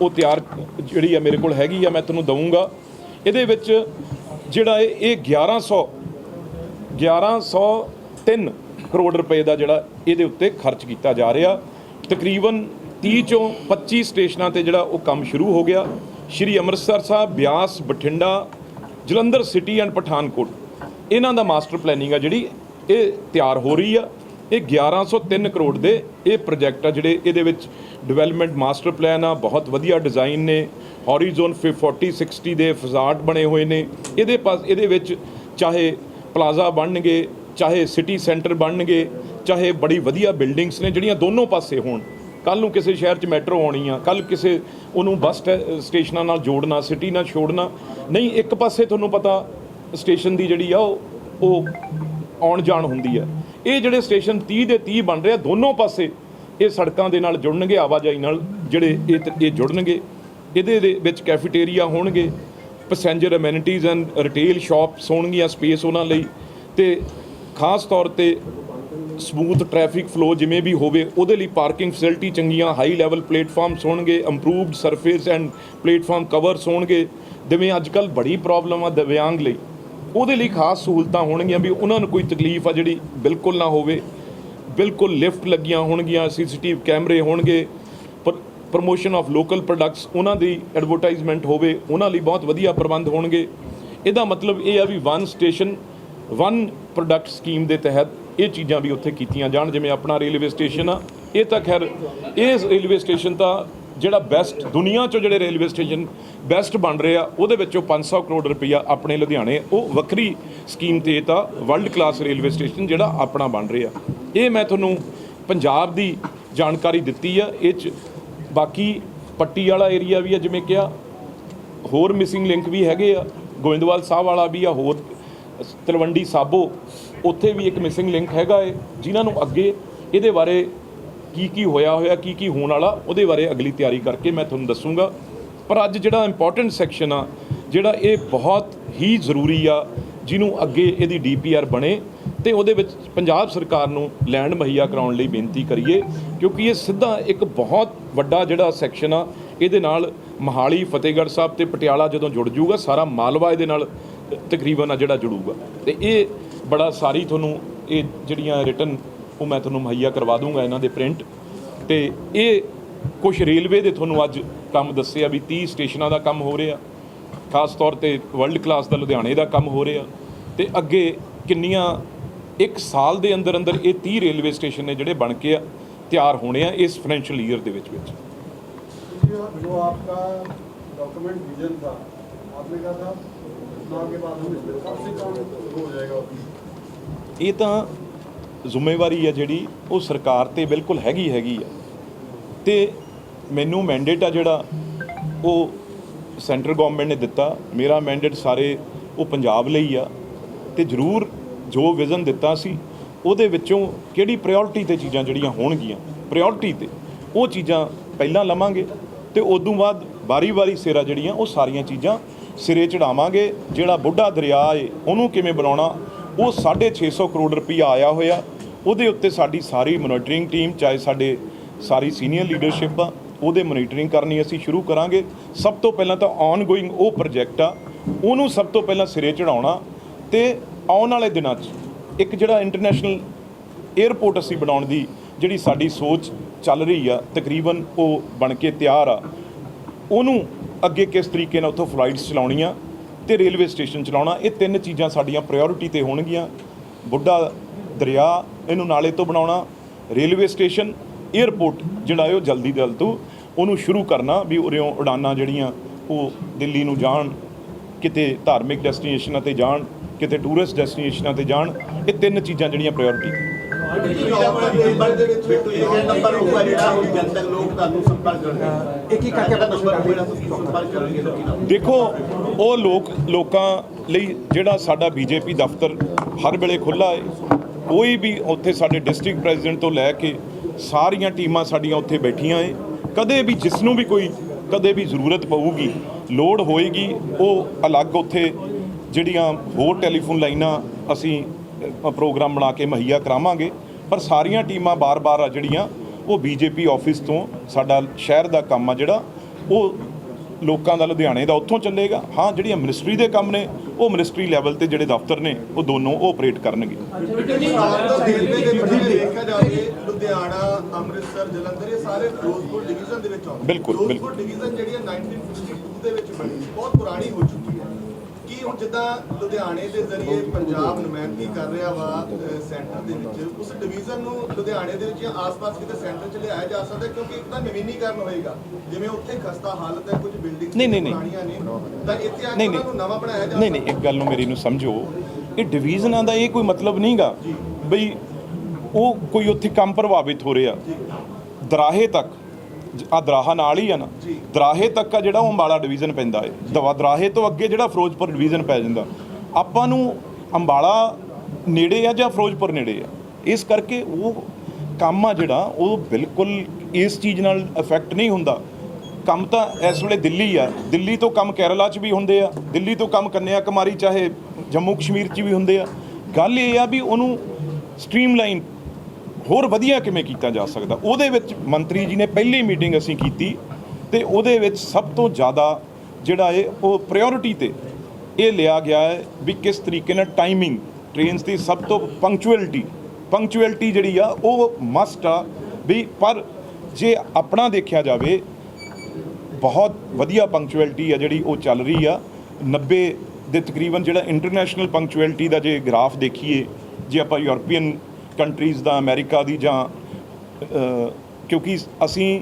ਉਹ ਤਿਆਰ ਜਿਹੜੀ ਆ ਮੇਰੇ ਕੋਲ ਹੈਗੀ ਆ, ਮੈਂ ਤੁਹਾਨੂੰ ਦਊਂਗਾ। ਇਹਦੇ ਵਿੱਚ ਜਿਹੜਾ ਇਹ ਇਹ 1100 1103 ਕਰੋੜ ਰੁਪਏ ਦਾ ਜਿਹੜਾ ਇਹਦੇ ਉੱਤੇ ਖਰਚ ਕੀਤਾ ਜਾ ਰਿਹਾ। ਤਕਰੀਬਨ 30 ਚੋਂ 25 ਸਟੇਸ਼ਨਾਂ ਤੇ ਜਿਹੜਾ ਉਹ ਕੰਮ ਸ਼ੁਰੂ ਹੋ ਗਿਆ। Shri Amritsar Sahib, Beas, Bathinda, Jalandhar city and Pathankot. ਇਹਨਾਂ ਦਾ ਮਾਸਟਰ ਪਲੈਨਿੰਗ ਆ ਜਿਹੜੀ ਇਹ ਤਿਆਰ ਹੋ ਰਹੀ ਆ। ਇਹ 1103 ਕਰੋੜ ਦੇ ਇਹ ਪ੍ਰੋਜੈਕਟ ਆ ਜਿਹੜੇ ਇਹਦੇ ਵਿੱਚ ਡਿਵੈਲਪਮੈਂਟ ਮਾਸਟਰ ਪਲਾਨ ਆ, ਬਹੁਤ ਵਧੀਆ ਡਿਜ਼ਾਈਨ ਨੇ। ਹੌਰੀਜ਼ਨ 40 60 ਦੇ ਫਜ਼ਾਟ ਬਣੇ ਹੋਏ ਨੇ। ਇਹਦੇ ਪਾਸ ਇਹਦੇ ਵਿੱਚ ਚਾਹੇ ਪਲਾਜ਼ਾ ਬਣਨਗੇ, ਚਾਹੇ ਸਿਟੀ ਸੈਂਟਰ ਬਣਨਗੇ ਚਾਹੇ ਬੜੀ ਵਧੀਆ ਬਿਲਡਿੰਗਸ ਨੇ, ਜਿਹੜੀਆਂ ਦੋਨੋਂ ਪਾਸੇ ਹੋਣ। ਕੱਲ ਨੂੰ ਕਿਸੇ ਸ਼ਹਿਰ 'ਚ ਮੈਟਰੋ ਆਉਣੀ ਆ ਕੱਲ ਕਿਸੇ ਉਹਨੂੰ ਬੱਸ ਸਟੇ- ਸਟੇਸ਼ਨਾਂ ਨਾਲ ਜੋੜਨਾ, ਸਿਟੀ ਨਾਲ ਛੋੜਨਾ। ਨਹੀਂ, ਇੱਕ ਪਾਸੇ ਤੁਹਾਨੂੰ ਪਤਾ ਸਟੇਸ਼ਨ ਦੀ ਜਿਹੜੀ ਆ, ਉਹ ਉਹ ਆਉਣ ਜਾਣ ਹੁੰਦੀ ਆ। ਇਹ ਜਿਹੜੇ ਸਟੇਸ਼ਨ 30 ਦੇ 30 ਬਣ ਰਹੇ ਆ, ਦੋਨੋਂ ਪਾਸੇ ਇਹ ਸੜਕਾਂ ਦੇ ਨਾਲ ਜੁੜਨਗੇ, ਆਵਾਜਾਈ ਨਾਲ ਜਿਹੜੇ ਇਹ ਤ- ਇਹ ਜੁੜਨਗੇ। ਇਹਦੇ ਦੇ ਵਿੱਚ ਕੈਫੇਟੇਰੀਆ ਹੋਣਗੇ passenger amenities and retail shops ਹੋਣਗੀਆਂ ਸਪੇਸ ਉਹਨਾਂ ਲਈ। ਤੇ ਖਾਸ ਤੌਰ ਤੇ ਸਮੂਥ ਟ੍ਰੈਫਿਕ ਫਲੋ ਜਿਵੇਂ ਵੀ ਹੋਵੇ, ਉਹਦੇ ਲਈ ਪਾਰਕਿੰਗ ਫੈਸਿਲਿਟੀ ਚੰਗੀਆਂ ਹਾਈ ਲੈਵਲ ਪਲੇਟਫਾਰਮਸ ਹੋਣਗੇ improved surface and platform covers ਹੋਣਗੇ। ਜਿਵੇਂ ਅੱਜ ਕੱਲ ਬੜੀ ਪ੍ਰੋਬਲਮ ਆ ਦਿਵਿਆਂਗ ਲਈ। ਉਹਦੇ ਲਈ ਖਾਸ ਸਹੂਲਤਾਂ ਹੋਣਗੀਆਂ ਵੀ ਉਹਨਾਂ ਨੂੰ ਕੋਈ ਤਕਲੀਫ ਆ ਜਿਹੜੀ ਬਿਲਕੁਲ ਨਾ ਹੋਵੇ। ਬਿਲਕੁਲ ਲਿਫਟ ਲੱਗੀਆਂ ਹੋਣਗੀਆਂ, ਸੀਸੀਟੀਵੀ ਕੈਮਰੇ ਹੋਣਗੇ। ਪ੍ਰੋਮੋਸ਼ਨ ਆਫ ਲੋਕਲ ਪ੍ਰੋਡਕਟਸ ਉਹਨਾਂ ਦੀ ਐਡਵਰਟਾਈਜ਼ਮੈਂਟ ਹੋਵੇ, ਉਹਨਾਂ ਲਈ ਬਹੁਤ ਵਧੀਆ ਪ੍ਰਬੰਧ ਹੋਣਗੇ। ਇਹਦਾ ਮਤਲਬ ਇਹ ਆ ਵੀ one station one product scheme ਦੇ ਤਹਿਤ ਇਹ ਚੀਜ਼ਾਂ ਵੀ ਉੱਥੇ ਕੀਤੀਆਂ ਜਾਣ, ਜਿਵੇਂ ਆਪਣਾ ਰੇਲਵੇ ਸਟੇਸ਼ਨ ਆ, ਇਹ ਤਾਂ ਖੈਰ, ਇਹ ਰੇਲਵੇ ਸਟੇਸ਼ਨ ਤਾਂ ਜਿਹੜਾ ਬੈਸਟ ਦੁਨੀਆ 'ਚੋਂ ਜਿਹੜੇ ਰੇਲਵੇ ਸਟੇਸ਼ਨ ਬੈਸਟ ਬਣ ਰਹੇ ਆ, ਉਹਦੇ ਵਿੱਚੋਂ 500 ਕਰੋੜ ਰੁਪਈਆ ਆਪਣੇ ਲੁਧਿਆਣੇ, ਉਹ ਵੱਖਰੀ ਸਕੀਮ ਤੇ ਤਾਂ ਵਰਲਡ ਕਲਾਸ ਰੇਲਵੇ ਸਟੇਸ਼ਨ ਜਿਹੜਾ ਆਪਣਾ ਬਣ ਰਿਹਾ ਇਹ ਮੈਂ ਤੁਹਾਨੂੰ ਪੰਜਾਬ ਦੀ ਜਾਣਕਾਰੀ ਦਿੱਤੀ ਆ, ਇਹ 'ਚ ਬਾਕੀ ਪੱਟੀ ਵਾਲਾ ਏਰੀਆ ਵੀ ਆ, ਜਿਵੇਂ ਕਿਹਾ, ਹੋਰ ਮਿਸਿੰਗ ਲਿੰਕ ਵੀ ਹੈਗੇ ਆ, ਗੋਇੰਦਵਾਲ ਸਾਹਿਬ ਵਾਲਾ ਵੀ ਆ, ਹੋਰ ਤਲਵੰਡੀ ਸਾਬੋ ਉੱਥੇ ਵੀ ਇੱਕ ਮਿਸਿੰਗ ਲਿੰਕ ਹੈਗਾ ਏ, ਜਿਨ੍ਹਾਂ ਨੂੰ ਅੱਗੇ ਇਹਦੇ ਬਾਰੇ ਕੀ ਕੀ ਹੋਇਆ ਹੋਇਆ, ਕੀ ਕੀ ਹੋਣ ਵਾਲਾ, ਉਹਦੇ ਬਾਰੇ ਅਗਲੀ ਤਿਆਰੀ ਕਰਕੇ ਮੈਂ ਤੁਹਾਨੂੰ ਦੱਸੂਗਾ। ਪਰ ਅੱਜ ਜਿਹੜਾ ਇੰਪੋਰਟੈਂਟ ਸੈਕਸ਼ਨ ਆ, ਜਿਹੜਾ ਇਹ ਬਹੁਤ ਹੀ ਜ਼ਰੂਰੀ ਆ, ਜਿਹਨੂੰ ਅੱਗੇ ਇਹਦੀ ਡੀਪੀਆਰ ਬਣੇ, ਤੇ ਉਹਦੇ ਵਿੱਚ ਪੰਜਾਬ ਸਰਕਾਰ ਨੂੰ ਲੈਂਡ ਮੁਹੱਈਆ ਕਰਾਉਣ ਲਈ ਬੇਨਤੀ ਕਰੀਏ, ਕਿਉਂਕਿ ਇਹ ਸਿੱਧਾ ਇੱਕ ਬਹੁਤ ਵੱਡਾ ਜਿਹੜਾ ਸੈਕਸ਼ਨ ਆ, ਇਹਦੇ ਨਾਲ ਮਹਾਲੀ, ਫਤਿਹਗੜ੍ਹ ਸਾਹਿਬ ਤੇ ਪਟਿਆਲਾ ਜਦੋਂ ਜੁੜ ਜਾਊਗਾ ਸਾਰਾ ਮਾਲਵਾ ਇਹਦੇ ਨਾਲ ਤਕਰੀਬਨ ਆ ਜਿਹੜਾ ਜੁੜੂਗਾ। ਤੇ ਇਹ ਬੜਾ ਸਾਰੀ ਤੁਹਾਨੂੰ ਇਹ ਜਿਹੜੀਆਂ ਰਿਟਨ ਉਹ ਮੈਂ ਤੁਹਾਨੂੰ ਮੁਹੱਈਆ ਕਰਵਾ ਦੂੰਗਾ ਇਹਨਾਂ ਦੇ ਪ੍ਰਿੰਟ ਤੇ ਇਹ ਕੁਝ ਰੇਲਵੇ ਦੇ ਤੁਹਾਨੂੰ ਅੱਜ ਕੰਮ ਦੱਸਿਆ ਵੀ 30 ਸਟੇਸ਼ਨਾਂ ਦਾ ਕੰਮ ਹੋ ਰਿਹਾ ਖਾਸ ਤੌਰ ਤੇ ਵਰਲਡ ਕਲਾਸ ਦਾ ਲੁਧਿਆਣੇ ਦਾ ਕੰਮ ਹੋ ਰਿਹਾ ਤੇ ਅੱਗੇ ਕਿੰਨੀਆਂ ਇੱਕ ਸਾਲ ਦੇ ਅੰਦਰ ਅੰਦਰ ਇਹ 30 ਰੇਲਵੇ ਸਟੇਸ਼ਨ ਨੇ ਜਿਹੜੇ ਬਣ ਕੇ ਆ ਤਿਆਰ ਹੋਣੇ ਆ ਇਸ ਫਾਈਨੈਂਸ਼ੀਅਲ ਈਅਰ ਦੇ ਵਿੱਚ ਵਿੱਚ जो आपका डॉक्यूमेंट विजन था आपने कहा था चुनाव के बाद हम इसमें कब से काम शुरू हो जाएगा ਇਹ ਤਾਂ ਜ਼ਿੰਮੇਵਾਰੀ ਆ ਜਿਹੜੀ ਉਹ ਸਰਕਾਰ ਤੇ ਬਿਲਕੁਲ ਹੈਗੀ ਹੈਗੀ ਆ। ਤੇ ਮੈਨੂੰ ਮੈਂਡੇਟ ਆ ਜਿਹੜਾ ਉਹ ਸੈਂਟਰ ਗਵਰਨਮੈਂਟ ਨੇ ਦਿੱਤਾ। ਮੇਰਾ ਮੈਂਡੇਟ ਸਾਰੇ ਉਹ ਪੰਜਾਬ ਲਈ ਆ। ਤੇ ਜ਼ਰੂਰ ਜੋ ਵਿਜ਼ਨ ਦਿੱਤਾ ਸੀ, ਉਹਦੇ ਵਿੱਚੋਂ ਕਿਹੜੀ ਪ੍ਰਾਇੋਰਟੀ ਤੇ ਚੀਜ਼ਾਂ ਜਿਹੜੀਆਂ ਹੋਣਗੀਆਂ ਪ੍ਰਾਇੋਰਟੀ ਤੇ, ਉਹ ਚੀਜ਼ਾਂ ਪਹਿਲਾਂ ਲਵਾਂਗੇ ਤੇ ਉਦੋਂ ਬਾਅਦ ਵਾਰੀ-ਵਾਰੀ ਸਿਰਾ ਜਿਹੜੀਆਂ ਉਹ ਸਾਰੀਆਂ ਚੀਜ਼ਾਂ ਸਿਰੇ ਚੜਾਵਾਂਗੇ। ਜਿਹੜਾ ਬੁੱਢਾ ਦਰਿਆ ਏ, ਉਹਨੂੰ ਕਿਵੇਂ ਬਣਾਉਣਾ ਉਹ 650 ਕਰੋੜ ਰੁਪਈਆ ਆਇਆ ਹੋਇਆ। ਉਹਦੇ ਉੱਤੇ ਸਾਡੀ ਸਾਰੀ ਮੋਨੀਟਰਿੰਗ ਟੀਮ ਚਾਹੇ ਸਾਡੇ ਸਾਰੀ ਸੀਨੀਅਰ ਲੀਡਰਸ਼ਿਪ ਆ, ਉਹਦੇ ਮੋਨੀਟਰਿੰਗ ਕਰਨੀ ਅਸੀਂ ਸ਼ੁਰੂ ਕਰਾਂਗੇ। ਸਭ ਤੋਂ ਪਹਿਲਾਂ ਤਾਂ ਆਨਗੋਇੰਗ ਉਹ ਪ੍ਰੋਜੈਕਟ ਆ, ਉਹਨੂੰ ਸਭ ਤੋਂ ਪਹਿਲਾਂ ਸਿਰੇ ਚੜਾਉਣਾ ਤੇ ਆਉਣ ਵਾਲੇ ਦਿਨਾਂ 'ਚ ਇੱਕ ਜਿਹੜਾ ਇੰਟਰਨੈਸ਼ਨਲ 에ਅਰਪੋਰਟ ਅਸੀਂ ਬਣਾਉਣ ਦੀ ਜਿਹੜੀ ਸਾਡੀ ਸੋਚ ਚੱਲ ਰਹੀ ਆ, ਤਕਰੀਬਨ ਉਹ ਬਣ ਕੇ ਤਿਆਰ ਆ। ਉਹਨੂੰ ਅੱਗੇ ਕਿਸ ਤਰੀਕੇ ਨਾਲ ਉੱਥੋਂ ਫਲਾਈਟਸ ਚਲਾਉਣੀਆਂ ਤੇ ਰੇਲਵੇ ਸਟੇਸ਼ਨ ਚਲਾਉਣਾ, ਇਹ ਤਿੰਨ ਚੀਜ਼ਾਂ ਸਾਡੀਆਂ ਪ੍ਰਾਇੋਰਟੀ ਤੇ ਹੋਣਗੀਆਂ। ਬੁੱਢਾ ਦਰਿਆ, ਇਹਨੂੰ ਨਾਲੇ ਤੋਂ ਬਣਾਉਣਾ, ਰੇਲਵੇ ਸਟੇਸ਼ਨ 에ਅਰਪੋਰਟ ਜਿਹੜਾ ਹੈ ਉਹ ਜਲਦੀ ਜਲਦ ਤੋਂ, ਉਹਨੂੰ ਸ਼ੁਰੂ ਕਰਨਾ ਵੀ ਉਰਿਓਂ ਉਡਾਨਾਂ ਜਿਹੜੀਆਂ, ਉਹ ਦਿੱਲੀ ਨੂੰ ਜਾਣ, ਕਿਤੇ ਧਾਰਮਿਕ ਡੈਸਟੀਨੇਸ਼ਨਾਂ ਤੇ ਜਾਣ, ਕਿਤੇ ਟੂਰਿਸਟ ਡੈਸਟੀਨੇਸ਼ਨਾਂ ਤੇ ਜਾਣ, ਇਹ ਤਿੰਨ ਚੀਜ਼ਾਂ ਜਿਹੜੀਆਂ ਪ੍ਰਾਇੋਰਟੀ ਨੰਬਰ ਦੇ ਵਿੱਚ ਇਹ ਨੰਬਰ ਹੋਊਗਾ ਜਿਹੜਾ ਹੁਣ ਜਨ ਲੋਕ ਤੁਹਾਨੂੰ ਸੰਪਰਕ ਕਰਨਗੇ ਇੱਕ ਇੱਕ ਕਰਕੇ ਨੰਬਰ ਹੋਏਗਾ ਤੁਸੀਂ ਸੰਪਰਕ ਕਰਨਗੇ ਲੋਕੀ ਨਾਲ ਦੇਖੋ, ਉਹ ਲੋਕ ਲੋਕਾਂ ਲਈ ਜਿਹੜਾ ਸਾਡਾ ਬੀਜੇਪੀ ਦਫ਼ਤਰ ਹਰ ਵੇਲੇ ਖੁੱਲਾ ਹੈ ਕੋਈ ਵੀ ਉੱਥੇ ਸਾਡੇ ਡਿਸਟ੍ਰਿਕਟ ਪ੍ਰੈਜ਼ੀਡੈਂਟ ਤੋਂ ਲੈ ਕੇ ਸਾਰੀਆਂ ਟੀਮਾਂ ਸਾਡੀਆਂ ਉੱਥੇ ਬੈਠੀਆਂ ਏ। ਕਦੇ ਵੀ ਜਿਸ ਨੂੰ ਵੀ ਕੋਈ, ਕਦੇ ਵੀ ਜ਼ਰੂਰਤ ਪਊਗੀ, ਲੋੜ ਹੋਏਗੀ, ਉਹ ਅਲੱਗ ਉੱਥੇ ਜਿਹੜੀਆਂ ਹੋਰ ਟੈਲੀਫੋਨ ਲਾਈਨਾਂ ਅਸੀਂ ਪ੍ਰੋਗਰਾਮ ਬਣਾ ਕੇ ਮੁਹੱਈਆ ਕਰਾਵਾਂਗੇ। ਪਰ ਸਾਰੀਆਂ ਟੀਮਾਂ ਬਾਰ-ਬਾਰ ਆ ਜਿਹੜੀਆਂ ਉਹ ਬੀਜੇਪੀ ਆਫਿਸ ਤੋਂ ਸਾਡਾ ਸ਼ਹਿਰ ਦਾ ਕੰਮ ਆ ਜਿਹੜਾ ਉਹ ਲੋਕਾਂ ਦਾ ਲੁਧਿਆਣੇ ਦਾ ਉੱਥੋਂ ਚੱਲੇਗਾ। ਹਾਂ ਜਿਹੜੀਆਂ ਮਿਨਿਸਟਰੀ ਦੇ ਕੰਮ ਨੇ ਉਹ ਮਿਨਿਸਟਰੀ ਲੈਵਲ ਤੇ ਜਿਹੜੇ ਦਫ਼ਤਰ ਨੇ ਉਹ ਦੋਨੋਂ ਉਹ ਆਪਰੇਟ ਕਰਨਗੇ ਲੁਧਿਆਣਾ ਅੰਮ੍ਰਿਤਸਰ ਜਲੰਧਰ ਇਹ ਸਾਰੇ ਫਿਰੋਜ਼ਪੁਰ ਡਿਵੀਜ਼ਨ ਦੇ ਵਿੱਚ ਆਉਂਦੇ ਬਿਲਕੁਲ, ਬਿਲਕੁਲ। ਡਿਵੀਜ਼ਨ ਜਿਹੜੀ ਹੈ 1952 ਦੇ ਵਿੱਚ ਬਣੀ ਬਹੁਤ ਪੁਰਾਣੀ ਹੋ ਚੁੱਕੀ ਕੀ ਹੁਣ ਜਿੱਦਾਂ ਲੁਧਿਆਣੇ ਦੇ ਜ਼ਰੀਏ ਪੰਜਾਬ ਨੁਮਾਇੰਦਗੀ ਕਰ ਰਿਹਾ ਵਾ ਸੈਂਟਰ ਦੇ ਵਿੱਚ ਉਸ ਡਿਵੀਜ਼ਨ ਨੂੰ ਲੁਧਿਆਣੇ ਦੇ ਵਿੱਚ ਜਾਂ ਆਸ-ਪਾਸ ਕਿਤੇ ਸੈਂਟਰ 'ਚ ਲਿਆਇਆ ਜਾ ਸਕਦਾ ਕਿਉਂਕਿ ਇੱਕ ਤਾਂ ਨਵੀਨੀਕਰਨ ਹੋਏਗਾ। ਜਿਵੇਂ ਉੱਥੇ ਖਸਤਾ ਹਾਲਤ ਹੈ ਕੁਝ ਬਿਲਡਿੰਗਸ ਨਹੀਂ, ਨਹੀਂ, ਨਹੀਂ। ਤਾਂ ਇੱਥੇ ਆ ਕੇ ਉਹਨਾਂ ਨੂੰ ਨਵਾਂ ਬਣਾਇਆ ਜਾ ਨਹੀਂ ਨਹੀਂ ਇੱਕ ਗੱਲ ਨੂੰ ਮੇਰੀ ਨੂੰ ਸਮਝੋ। ਇਹ ਡਿਵੀਜ਼ਨਾਂ ਦਾ ਇਹ ਕੋਈ ਮਤਲਬ ਨਹੀਂਗਾ ਬਈ ਉਹ ਕੋਈ ਉੱਥੇ ਕੰਮ ਪ੍ਰਭਾਵਿਤ ਹੋ ਰਿਹਾ। ਦਰਾਹੇ ਤੱਕ ਆ ਦਰਾਹਾ ਨਾਲ ਹੀ ਆ ਨਾ। ਦਰਾਹੇ ਤੱਕ ਆ ਜਿਹੜਾ ਉਹ ਅੰਬਾਲਾ ਡਿਵੀਜ਼ਨ ਪੈਂਦਾ ਹੈ ਦਵਾ ਦਰਾਹੇ ਤੋਂ ਅੱਗੇ ਜਿਹੜਾ ਫਿਰੋਜ਼ਪੁਰ ਡਿਵੀਜ਼ਨ ਪੈ ਜਾਂਦਾ। ਆਪਾਂ ਨੂੰ ਅੰਬਾਲਾ ਨੇੜੇ ਆ ਜਾਂ ਫਿਰੋਜ਼ਪੁਰ ਨੇੜੇ ਆ? ਇਸ ਕਰਕੇ ਉਹ ਕੰਮ ਆ ਜਿਹੜਾ ਉਹ ਬਿਲਕੁਲ ਇਸ ਚੀਜ਼ ਨਾਲ ਇਫੈਕਟ ਨਹੀਂ ਹੁੰਦਾ। ਕੰਮ ਤਾਂ ਇਸ ਵੇਲੇ ਦਿੱਲੀ ਆ। ਦਿੱਲੀ ਤੋਂ ਕੰਮ ਕੇਰਲਾ 'ਚ ਵੀ ਹੁੰਦੇ ਆ। ਦਿੱਲੀ ਤੋਂ ਕੰਮ ਕੰਨਿਆ ਕੁਮਾਰੀ ਚਾਹੇ ਜੰਮੂ ਕਸ਼ਮੀਰ 'ਚ ਵੀ ਹੁੰਦੇ ਆ। ਗੱਲ ਇਹ ਆ ਵੀ ਉਹਨੂੰ ਸਟ੍ਰੀਮਲਾਈਨ ਹੋਰ ਵਧੀਆ ਕਿਵੇਂ ਕੀਤਾ ਜਾ ਸਕਦਾ? ਉਹਦੇ ਵਿੱਚ ਮੰਤਰੀ ਜੀ ਨੇ ਪਹਿਲੀ ਮੀਟਿੰਗ ਅਸੀਂ ਕੀਤੀ ਤੇ ਉਹਦੇ ਵਿੱਚ ਸਭ ਤੋਂ ਜ਼ਿਆਦਾ ਜਿਹੜਾ ਹੈ ਉਹ ਪ੍ਰਾਇੋਰਟੀ ਤੇ ਇਹ ਲਿਆ ਗਿਆ ਹੈ ਵੀ ਕਿਸ ਤਰੀਕੇ ਨਾਲ ਟਾਈਮਿੰਗ ਟ੍ਰੇਨਸ ਦੀ ਸਭ ਤੋਂ ਪੰਕਚੁਅਲਿਟੀ ਪੰਕਚੁਅਲਿਟੀ ਜਿਹੜੀ ਆ, ਉਹ ਮਸਟ ਆ ਵੀ ਪਰ ਜੇ ਆਪਣਾ ਦੇਖਿਆ ਜਾਵੇ, ਬਹੁਤ ਵਧੀਆ ਪੰਕਚੁਅਲਿਟੀ ਆ ਜਿਹੜੀ ਉਹ ਚੱਲ ਰਹੀ ਆ। 90 ਦੇ ਤਕਰੀਬਨ ਜਿਹੜਾ ਇੰਟਰਨੈਸ਼ਨਲ ਪੰਕਚੁਅਲਿਟੀ ਦਾ ਜੇ ਗ੍ਰਾਫ ਦੇਖੀਏ, ਜੇ ਆਪਾਂ ਯੂਰਪੀਅਨ ਕੰਟਰੀਜ਼ ਦਾ ਅਮਰੀਕਾ ਦੀ ਜਾਂ ਕਿਉਂਕਿ ਅਸੀਂ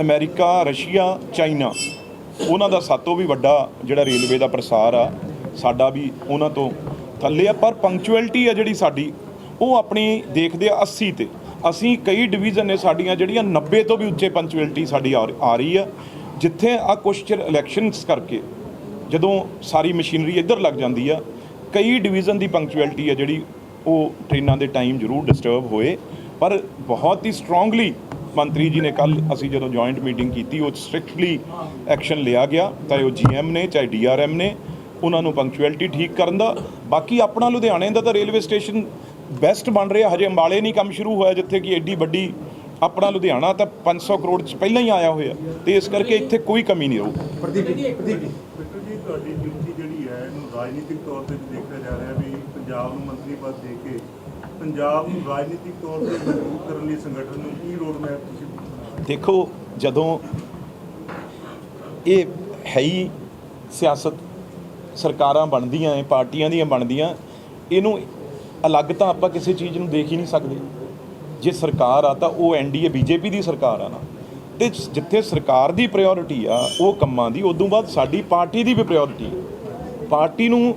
ਅਮਰੀਕਾ, ਰਸ਼ੀਆ, ਚਾਈਨਾ, ਉਹਨਾਂ ਦਾ ਸਾਤੋਂ ਵੀ ਵੱਡਾ ਜਿਹੜਾ ਰੇਲਵੇ ਦਾ ਪ੍ਰਸਾਰ ਆ, ਸਾਡਾ ਵੀ ਉਹਨਾਂ ਤੋਂ ਥੱਲੇ ਆ, ਪਰ ਪੰਕਚੁਅਲਿਟੀ ਆ ਜਿਹੜੀ ਸਾਡੀ, ਉਹ ਆਪਣੀ ਦੇਖਦੇ ਆ 80 ਤੇ। ਅਸੀਂ ਕਈ ਡਿਵੀਜ਼ਨ ਨੇ ਸਾਡੀਆਂ ਜਿਹੜੀਆਂ 90 ਤੋਂ ਵੀ ਉੱਚੇ ਪੰਕਚੁਅਲਿਟੀ ਸਾਡੀ ਆ ਆ ਰਹੀ ਆ। ਜਿੱਥੇ ਆ ਕੁਛ ਚਿਰ ਇਲੈਕਸ਼ਨਸ ਕਰਕੇ, ਜਦੋਂ ਸਾਰੀ ਮਸ਼ੀਨਰੀ ਇੱਧਰ ਲੱਗ ਜਾਂਦੀ ਆ, ਕਈ ਡਿਵੀਜ਼ਨ ਦੀ ਪੰਕਚੁਅਲਿਟੀ ਆ ਜਿਹੜੀ ਉਹ ਟ੍ਰੇਨਾਂ ਦੇ ਟਾਈਮ ਜ਼ਰੂਰ ਡਿਸਟਰਬ ਹੋਏ ਪਰ ਬਹੁਤ ਹੀ ਸਟਰੋਂਗਲੀ ਮੰਤਰੀ ਜੀ ਨੇ ਕੱਲ ਅਸੀਂ ਜਦੋਂ ਜੁਆਇੰਟ ਮੀਟਿੰਗ ਕੀਤੀ ਉਹ ਸਟ੍ਰਿਕਟਲੀ ਐਕਸ਼ਨ ਲਿਆ ਗਿਆ ਚਾਹੇ ਉਹ ਜੀਐਮ ਨੇ ਚਾਹੇ ਡੀਆਰਐਮ ਨੇ ਉਹਨਾਂ ਨੂੰ ਪੰਕਚੁਅਲਿਟੀ ਠੀਕ ਕਰਨ ਦਾ। ਬਾਕੀ ਆਪਣਾ ਲੁਧਿਆਣੇ ਦਾ ਤਾਂ ਰੇਲਵੇ ਸਟੇਸ਼ਨ ਬੈਸਟ ਬਣ ਰਿਹਾ ਹਜੇ ਅੰਬਾਲੇ ਨਹੀਂ ਕੰਮ ਸ਼ੁਰੂ ਹੋਇਆ ਜਿੱਥੇ ਕਿ ਐਡੀ ਵੱਡੀ ਆਪਣਾ ਲੁਧਿਆਣਾ ਤਾਂ 500 ਕਰੋੜ ਚ ਪਹਿਲਾਂ ਹੀ ਆਇਆ ਹੋਇਆ ਤੇ ਇਸ ਕਰਕੇ ਇੱਥੇ ਕੋਈ ਕਮੀ ਨਹੀਂ ਰਹੂ। ਪ੍ਰਦੀਪ ਜੀ ਪ੍ਰਦੀਪ ਜੀ ਤੁਹਾਡੀ ਡਿਊਟੀ ਜਿਹੜੀ ਹੈ ਇਹਨੂੰ ਰਾਜਨੀਤਿਕ ਤੌਰ ਤੇ ਵੀ ਦੇਖਿਆ ਜਾ ਰਿਹਾ ਵੀ ਪੰਜਾਬ ਨੂੰ ਮੰਤਰੀ ਪਦ ਦੇ ਕੇ ਪੰਜਾਬ ਨੂੰ ਰਾਜਨੀਤਿਕ ਤੌਰ ਤੇ ਮਜ਼ਬੂਤ ਕਰਨ ਲਈ ਸੰਗਠਨ ਨੂੰ ਕੀ ਰੋਡ ਮੈਪ ਤੁਸੀਂ ਦੇਖੋ, ਜਦੋਂ ਇਹ ਹੈ ਹੀ ਸਿਆਸਤ, ਸਰਕਾਰਾਂ ਬਣਦੀਆਂ ਐ ਪਾਰਟੀਆਂ ਦੀਆਂ ਬਣਦੀਆਂ, ਇਹਨੂੰ ਅਲੱਗ ਤਾਂ ਆਪਾਂ ਕਿਸੇ ਚੀਜ਼ ਨੂੰ ਦੇਖ ਹੀ ਨਹੀਂ ਸਕਦੇ। ਜੇ ਸਰਕਾਰ ਆ ਤਾਂ ਉਹ ਐਨਡੀਏ ਬੀਜੇਪੀ ਦੀ ਸਰਕਾਰ ਆ ਨਾ। ਤੇ ਜਿੱਥੇ ਸਰਕਾਰ ਦੀ ਪ੍ਰਾਇੋਰਟੀ ਆ, ਉਹ ਕੰਮਾਂ ਦੀ, ਉਦੋਂ ਬਾਅਦ ਸਾਡੀ ਪਾਰਟੀ ਦੀ ਵੀ ਪ੍ਰਾਇੋਰਟੀ ਪਾਰਟੀ ਨੂੰ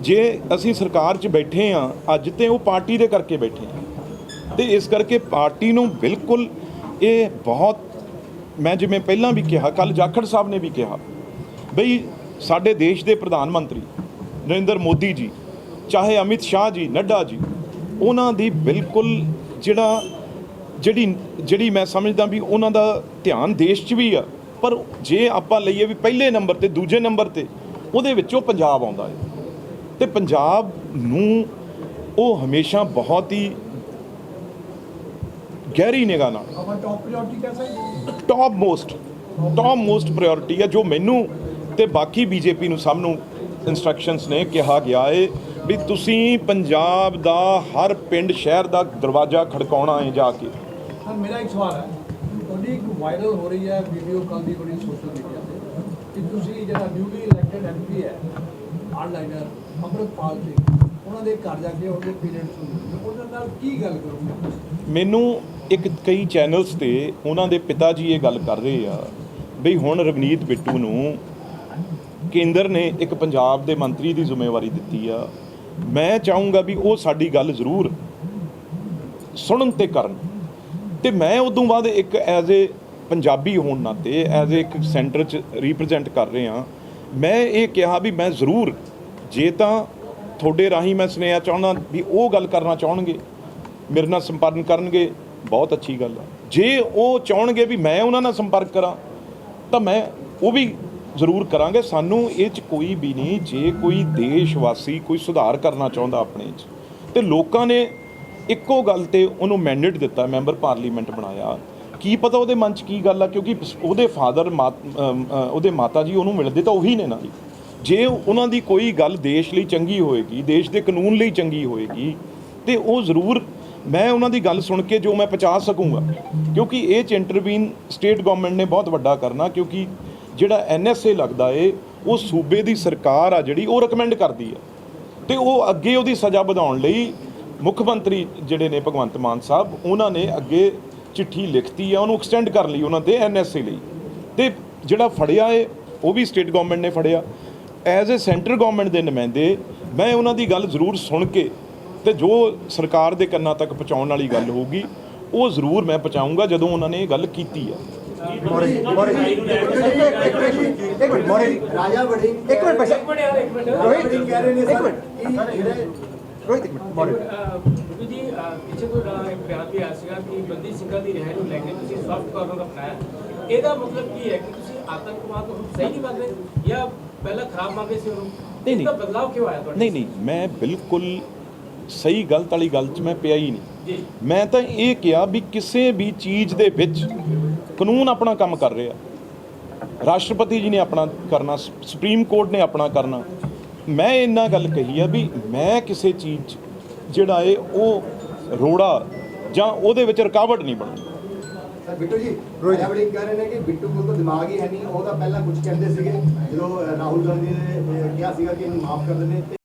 ਜੇ ਅਸੀਂ ਸਰਕਾਰ 'ਚ ਬੈਠੇ ਆ, ਅੱਜ ਤੇ ਉਹ ਪਾਰਟੀ ਦੇ ਕਰਕੇ ਬੈਠੇ ਆ। ਤੇ ਇਸ ਕਰਕੇ ਪਾਰਟੀ ਨੂੰ ਬਿਲਕੁਲ ਇਹ ਬਹੁਤ, ਮੈਂ ਜਿਵੇਂ ਪਹਿਲਾਂ ਵੀ ਕਿਹਾ ਕੱਲ ਜਾਖੜ ਸਾਹਿਬ ਨੇ ਵੀ ਕਿਹਾ, ਬਈ ਸਾਡੇ ਦੇਸ਼ ਦੇ ਪ੍ਰਧਾਨ ਮੰਤਰੀ ਨਰਿੰਦਰ ਮੋਦੀ ਜੀ, ਚਾਹੇ ਅਮਿਤ ਸ਼ਾਹ ਜੀ, ਨੱਡਾ ਜੀ, ਉਹਨਾਂ ਦੀ ਬਿਲਕੁਲ ਜਿਹੜਾ, ਜਿਹੜੀ ਜਿਹੜੀ ਮੈਂ ਸਮਝਦਾ ਵੀ ਉਹਨਾਂ ਦਾ ਧਿਆਨ ਦੇਸ਼ 'ਚ ਵੀ ਆ, ਪਰ ਜੇ ਆਪਾਂ ਲਈਏ ਵੀ ਪਹਿਲੇ ਨੰਬਰ ਤੇ, ਦੂਜੇ ਨੰਬਰ ਤੇ, ਉਹਦੇ ਵਿੱਚੋਂ ਪੰਜਾਬ ਆਉਂਦਾ ਹੈ। ਤੇ ਪੰਜਾਬ ਨੂੰ ਉਹ ਹਮੇਸ਼ਾ ਬਹੁਤ ਹੀ ਗਹਿਰੀ ਨਿਗਾਹ ਨਾਲ। Top most top most priority ਹੈ। ਜੋ ਮੈਨੂੰ ਤੇ ਬਾਕੀ ਬੀਜੇਪੀ ਨੂੰ ਸਭ ਨੂੰ ਇਨਸਟਰਕਸ਼ਨਸ ਨੇ ਕਿਹਾ ਗਿਆ ਏ ਵੀ ਤੁਸੀਂ ਪੰਜਾਬ ਦਾ ਹਰ ਪਿੰਡ ਸ਼ਹਿਰ ਦਾ ਦਰਵਾਜ਼ਾ ਖੜਕਾਉਣਾ ਹੈ ਜਾ ਕੇ। ਸਰ ਮੇਰਾ ਇੱਕ ਸਵਾਲ ਹੈ। ਤੁਹਾਡੀ ਇੱਕ ਵਾਇਰਲ ਹੋ ਰਹੀ ਹੈ ਵੀਡੀਓ ਕਾਲ ਦੀ ਬੜੀ ਸੋਸ਼ਲ ਮੀਡੀਆ ਤੇ ਕਿ ਤੁਸੀਂ ਜਿਹੜਾ ਨਿਊਲੀ ਇਲੈਕਟਡ ਐਮਪੀ ਹੈ ਆਨਲਾਈਨਰ ਅਮਰਪਾਲ ਸਿੰਘ ਉਹਨਾਂ ਦੇ ਘਰ ਜਾ ਕੇ ਉਹਦੇ ਪੇਰੈਂਟਸ ਨੂੰ ਉਹਨਾਂ ਨਾਲ ਕੀ ਗੱਲ ਕਰੋਗੇ ਮੈਨੂੰ ਇੱਕ ਕਈ ਚੈਨਲਸ ਤੇ ਉਹਨਾਂ ਦੇ ਪਿਤਾ ਜੀ ਇਹ ਗੱਲ ਕਰ ਰਹੇ ਆ ਬਈ ਹੁਣ ਰਵਨੀਤ ਬਿੱਟੂ ਨੂੰ ਕੇਂਦਰ ਨੇ ਇੱਕ ਪੰਜਾਬ ਦੇ ਮੰਤਰੀ ਦੀ ਜ਼ਿੰਮੇਵਾਰੀ ਦਿੱਤੀ ਆ। ਮੈਂ ਚਾਹੂੰਗਾ ਵੀ ਉਹ ਸਾਡੀ ਗੱਲ ਜ਼ਰੂਰ ਸੁਣਨ ਤੇ ਕਰਨ। ਤੇ ਮੈਂ ਉਦੋਂ ਬਾਅਦ ਇੱਕ ਐਜ਼ ਏ ਪੰਜਾਬੀ ਹੋਣ ਨਾਤੇ ਐਜ਼ ਏ ਇੱਕ ਸੈਂਟਰ ਚ ਰਿਪਰੈਜ਼ੈਂਟ ਕਰ ਰਿਹਾ। ਮੈਂ ਇਹ ਕਿਹਾ ਵੀ ਮੈਂ ਜ਼ਰੂਰ ਜੇ ਤਾਂ ਤੁਹਾਡੇ ਰਾਹੀਂ ਮੈਂ ਸੁਨੇਹਾ ਚਾਹੁੰਦਾ ਵੀ ਉਹ ਗੱਲ ਕਰਨਾ ਚਾਹਣਗੇ, ਮੇਰੇ ਨਾਲ ਸੰਪਰਕ ਕਰਨਗੇ, ਬਹੁਤ ਅੱਛੀ ਗੱਲ ਆ। ਜੇ ਉਹ ਚਾਹਣਗੇ ਵੀ ਮੈਂ ਉਹਨਾਂ ਨਾਲ ਸੰਪਰਕ ਕਰਾਂ, ਤਾਂ ਮੈਂ ਉਹ ਵੀ ਜ਼ਰੂਰ ਕਰਾਂਗੇ। ਸਾਨੂੰ ਇਹ ਚ ਕੋਈ ਵੀ ਨਹੀਂ, ਜੇ ਕੋਈ ਦੇਸ਼ ਵਾਸੀ ਕੋਈ ਸੁਧਾਰ ਕਰਨਾ ਚਾਹੁੰਦਾ ਆਪਣੇ ਚ, ਤੇ ਲੋਕਾਂ ਨੇ ਇੱਕੋ ਗੱਲ ਤੇ ਉਹਨੂੰ ਮੈਂਡੇਟ ਦਿੱਤਾ, ਮੈਂਬਰ ਪਾਰਲੀਮੈਂਟ ਬਣਾਇਆ। ਕੀ ਪਤਾ ਉਹਦੇ ਮਨ ਚ ਕੀ ਗੱਲ ਆ, ਕਿਉਂਕਿ ਉਹਦੇ ਫਾਦਰ ਉਹਦੇ ਮਾਤਾ ਜੀ ਉਹਨੂੰ ਮਿਲਦੇ ਤਾਂ ਉਹੀ ਨੇ ਨਾ ਜੀ। ਜੇ ਉਹਨਾਂ ਦੀ ਕੋਈ ਗੱਲ ਦੇਸ਼ ਲਈ ਚੰਗੀ ਹੋਏਗੀ, ਦੇਸ਼ ਦੇ ਕਾਨੂੰਨ ਲਈ ਚੰਗੀ ਹੋਏਗੀ, ਤੇ ਉਹ ਜ਼ਰੂਰ ਮੈਂ ਉਹਨਾਂ ਦੀ ਗੱਲ ਸੁਣ ਕੇ ਜੋ ਮੈਂ ਪਹੁੰਚਾ ਸਕੂੰਗਾ। ਕਿਉਂਕਿ ਇਹ ਚ ਇੰਟਰਵੀਨ ਸਟੇਟ ਗਵਰਨਮੈਂਟ ਨੇ ਬਹੁਤ ਵੱਡਾ ਕਰਨਾ, ਕਿਉਂਕਿ ਜਿਹੜਾ ਐਨਐਸਏ ਲੱਗਦਾ ਏ, ਉਹ ਸੂਬੇ ਦੀ ਸਰਕਾਰ ਆ ਜਿਹੜੀ, ਉਹ ਰეკਮੈਂਡ ਕਰਦੀ ਆ। ਤੇ ਉਹ ਅੱਗੇ ਉਹਦੀ ਸਜ਼ਾ ਵਧਾਉਣ ਲਈ ਮੁੱਖ ਮੰਤਰੀ ਜਿਹੜੇ ਨੇ ਭਗਵੰਤ ਮਾਨ ਸਾਹਿਬ, ਉਹਨਾਂ ਨੇ ਅੱਗੇ ਚਿੱਠੀ ਲਿਖਤੀ ਆ, ਉਹਨੂੰ ਐਕਸਟੈਂਡ ਕਰ ਲਈ ਉਹਨਾਂ ਤੇ ਐਨਐਸਏ ਲਈ। ਤੇ ਜਿਹੜਾ ਫੜਿਆ ਏ, ਉਹ ਵੀ ਸਟੇਟ ਗਵਰਨਮੈਂਟ ਨੇ ਫੜਿਆ। ਐਜ਼ ਅ ਸੈਂਟਰ ਗਵਰਨਮੈਂਟ ਦੇ ਨੁਮਾਇੰਦੇ ਮੈਂ ਉਹਨਾਂ ਦੀ ਗੱਲ ਜ਼ਰੂਰ ਸੁਣ ਕੇ ਤੇ ਜੋ ਸਰਕਾਰ ਦੇ ਕੰਨਾਂ ਤੱਕ ਪਹੁੰਚਾਉਣ ਵਾਲੀ ਗੱਲ ਹੋਊਗੀ ਉਹ ਜ਼ਰੂਰ ਮੈਂ ਪਹੁੰਚਾਊਂਗਾ ਜਦੋਂ ਉਹਨਾਂ ਨੇ ਇਹ ਗੱਲ ਕੀਤੀ ਆ। ਮੋਰੇ ਜੀ ਮੋਰੇ ਜੀ ਇੱਕ ਮਿੰਟ ਇੱਕ ਮਿੰਟ ਮੋਰੇ ਜੀ ਰਾਜਾ ਬੜੀ ਇੱਕ ਮਿੰਟ ਭਾਈ ਸਾਹਿਬ ਰੋਹਿਤ ਕਹਿ ਰਹੇ ਨੇ ਇੱਕ ਸਰ ਮਿੰਟ ਕਿ ਜਿਹੜੇ ਰੋਹਿਤ ਇੱਕ ਮਿੰਟ ਮੋਰੇ। ਬਿਲਕੁਲ ਜੀ ਅਹ ਪਿੱਛੇ ਤੋਂ ਜਿਹੜਾ ਇੱਕ ਬਿਆਨ ਵੀ ਆਇਆ ਸੀਗਾ ਕਿ ਬੰਦੀ ਸਿੰਘਾਂ ਦੀ ਰਿਹਾਈ ਨੂੰ ਲੈ ਕੇ ਤੁਸੀਂ ਸੌਫਟ ਕਾਰਨਰ ਅਪਣਾਇਆ ਇਹਦਾ ਮਤਲਬ ਕੀ ਹੈ ਕਿ ਤੁਸੀਂ ਆਤੰਕਵਾਦ ਨੂੰ ਸਹੀ ਨਹੀਂ ਮੰਨ ਰਹੇ ਜਾਂ ਪਹਿਲਾਂ ਖਰਾਬ ਰਹੇ ਸੀ ਉਹਨੂੰ? ਨਹੀਂ, ਨਹੀਂ। ਬਦਲਾਅ ਕਿਉਂ ਆਇਆ ਤੁਹਾਡੇ ਨਹੀਂ ਨਹੀਂ ਮੈਂ ਬਿਲਕੁਲ ਸਹੀ ਗਲਤ ਵਾਲੀ ਗੱਲ 'ਚ ਮੈਂ ਪਿਆ ਹੀ ਨਹੀਂ। ਜੀ। ਮੈਂ ਤਾਂ ਇਹ ਕਿਹਾ ਵੀ ਕਿਸੇ ਵੀ ਚੀਜ਼ ਦੇ ਵਿੱਚ ਕਾਨੂੰਨ ਆਪਣਾ ਕੰਮ ਕਰ ਰਿਹਾ। ਰਾਸ਼ਟਰਪਤੀ ਜੀ ਨੇ ਆਪਣਾ ਕਰਨਾ ਸੁਪਰੀਮ ਕੋਰਟ ਨੇ ਆਪਣਾ ਕਰਨਾ। ਮੈਂ ਇੰਨਾ ਗੱਲ ਕਹੀ ਆ ਵੀ ਮੈਂ ਕਿਸੇ ਚੀਜ਼ 'ਚ ਜਿਹੜਾ ਏ ਉਹ ਰੋੜਾ ਜਾਂ ਉਹਦੇ ਵਿੱਚ ਰੁਕਾਵਟ ਨਹੀਂ ਬਣੂ ਸਰ ਬਿੱਟੂ ਜੀ ਰਾਜਾ ਬੜੀ ਕਹਿ ਰਹੇ ਨੇ ਕਿ ਬਿੱਟੂ ਕੋਲ ਤਾਂ ਦਿਮਾਗ ਹੀ ਹੈ ਨਹੀਂ ਉਹ ਤਾਂ ਪਹਿਲਾਂ ਕੁਝ ਕਹਿੰਦੇ ਸੀਗੇ। ਜਦੋਂ ਰਾਹੁਲ ਗਾਂਧੀ ਨੇ ਕਿਹਾ ਸੀਗਾ ਕਿ ਇਹਨੂੰ ਮਾਫ ਕਰ ਦਿੰਦੇ ਤੇ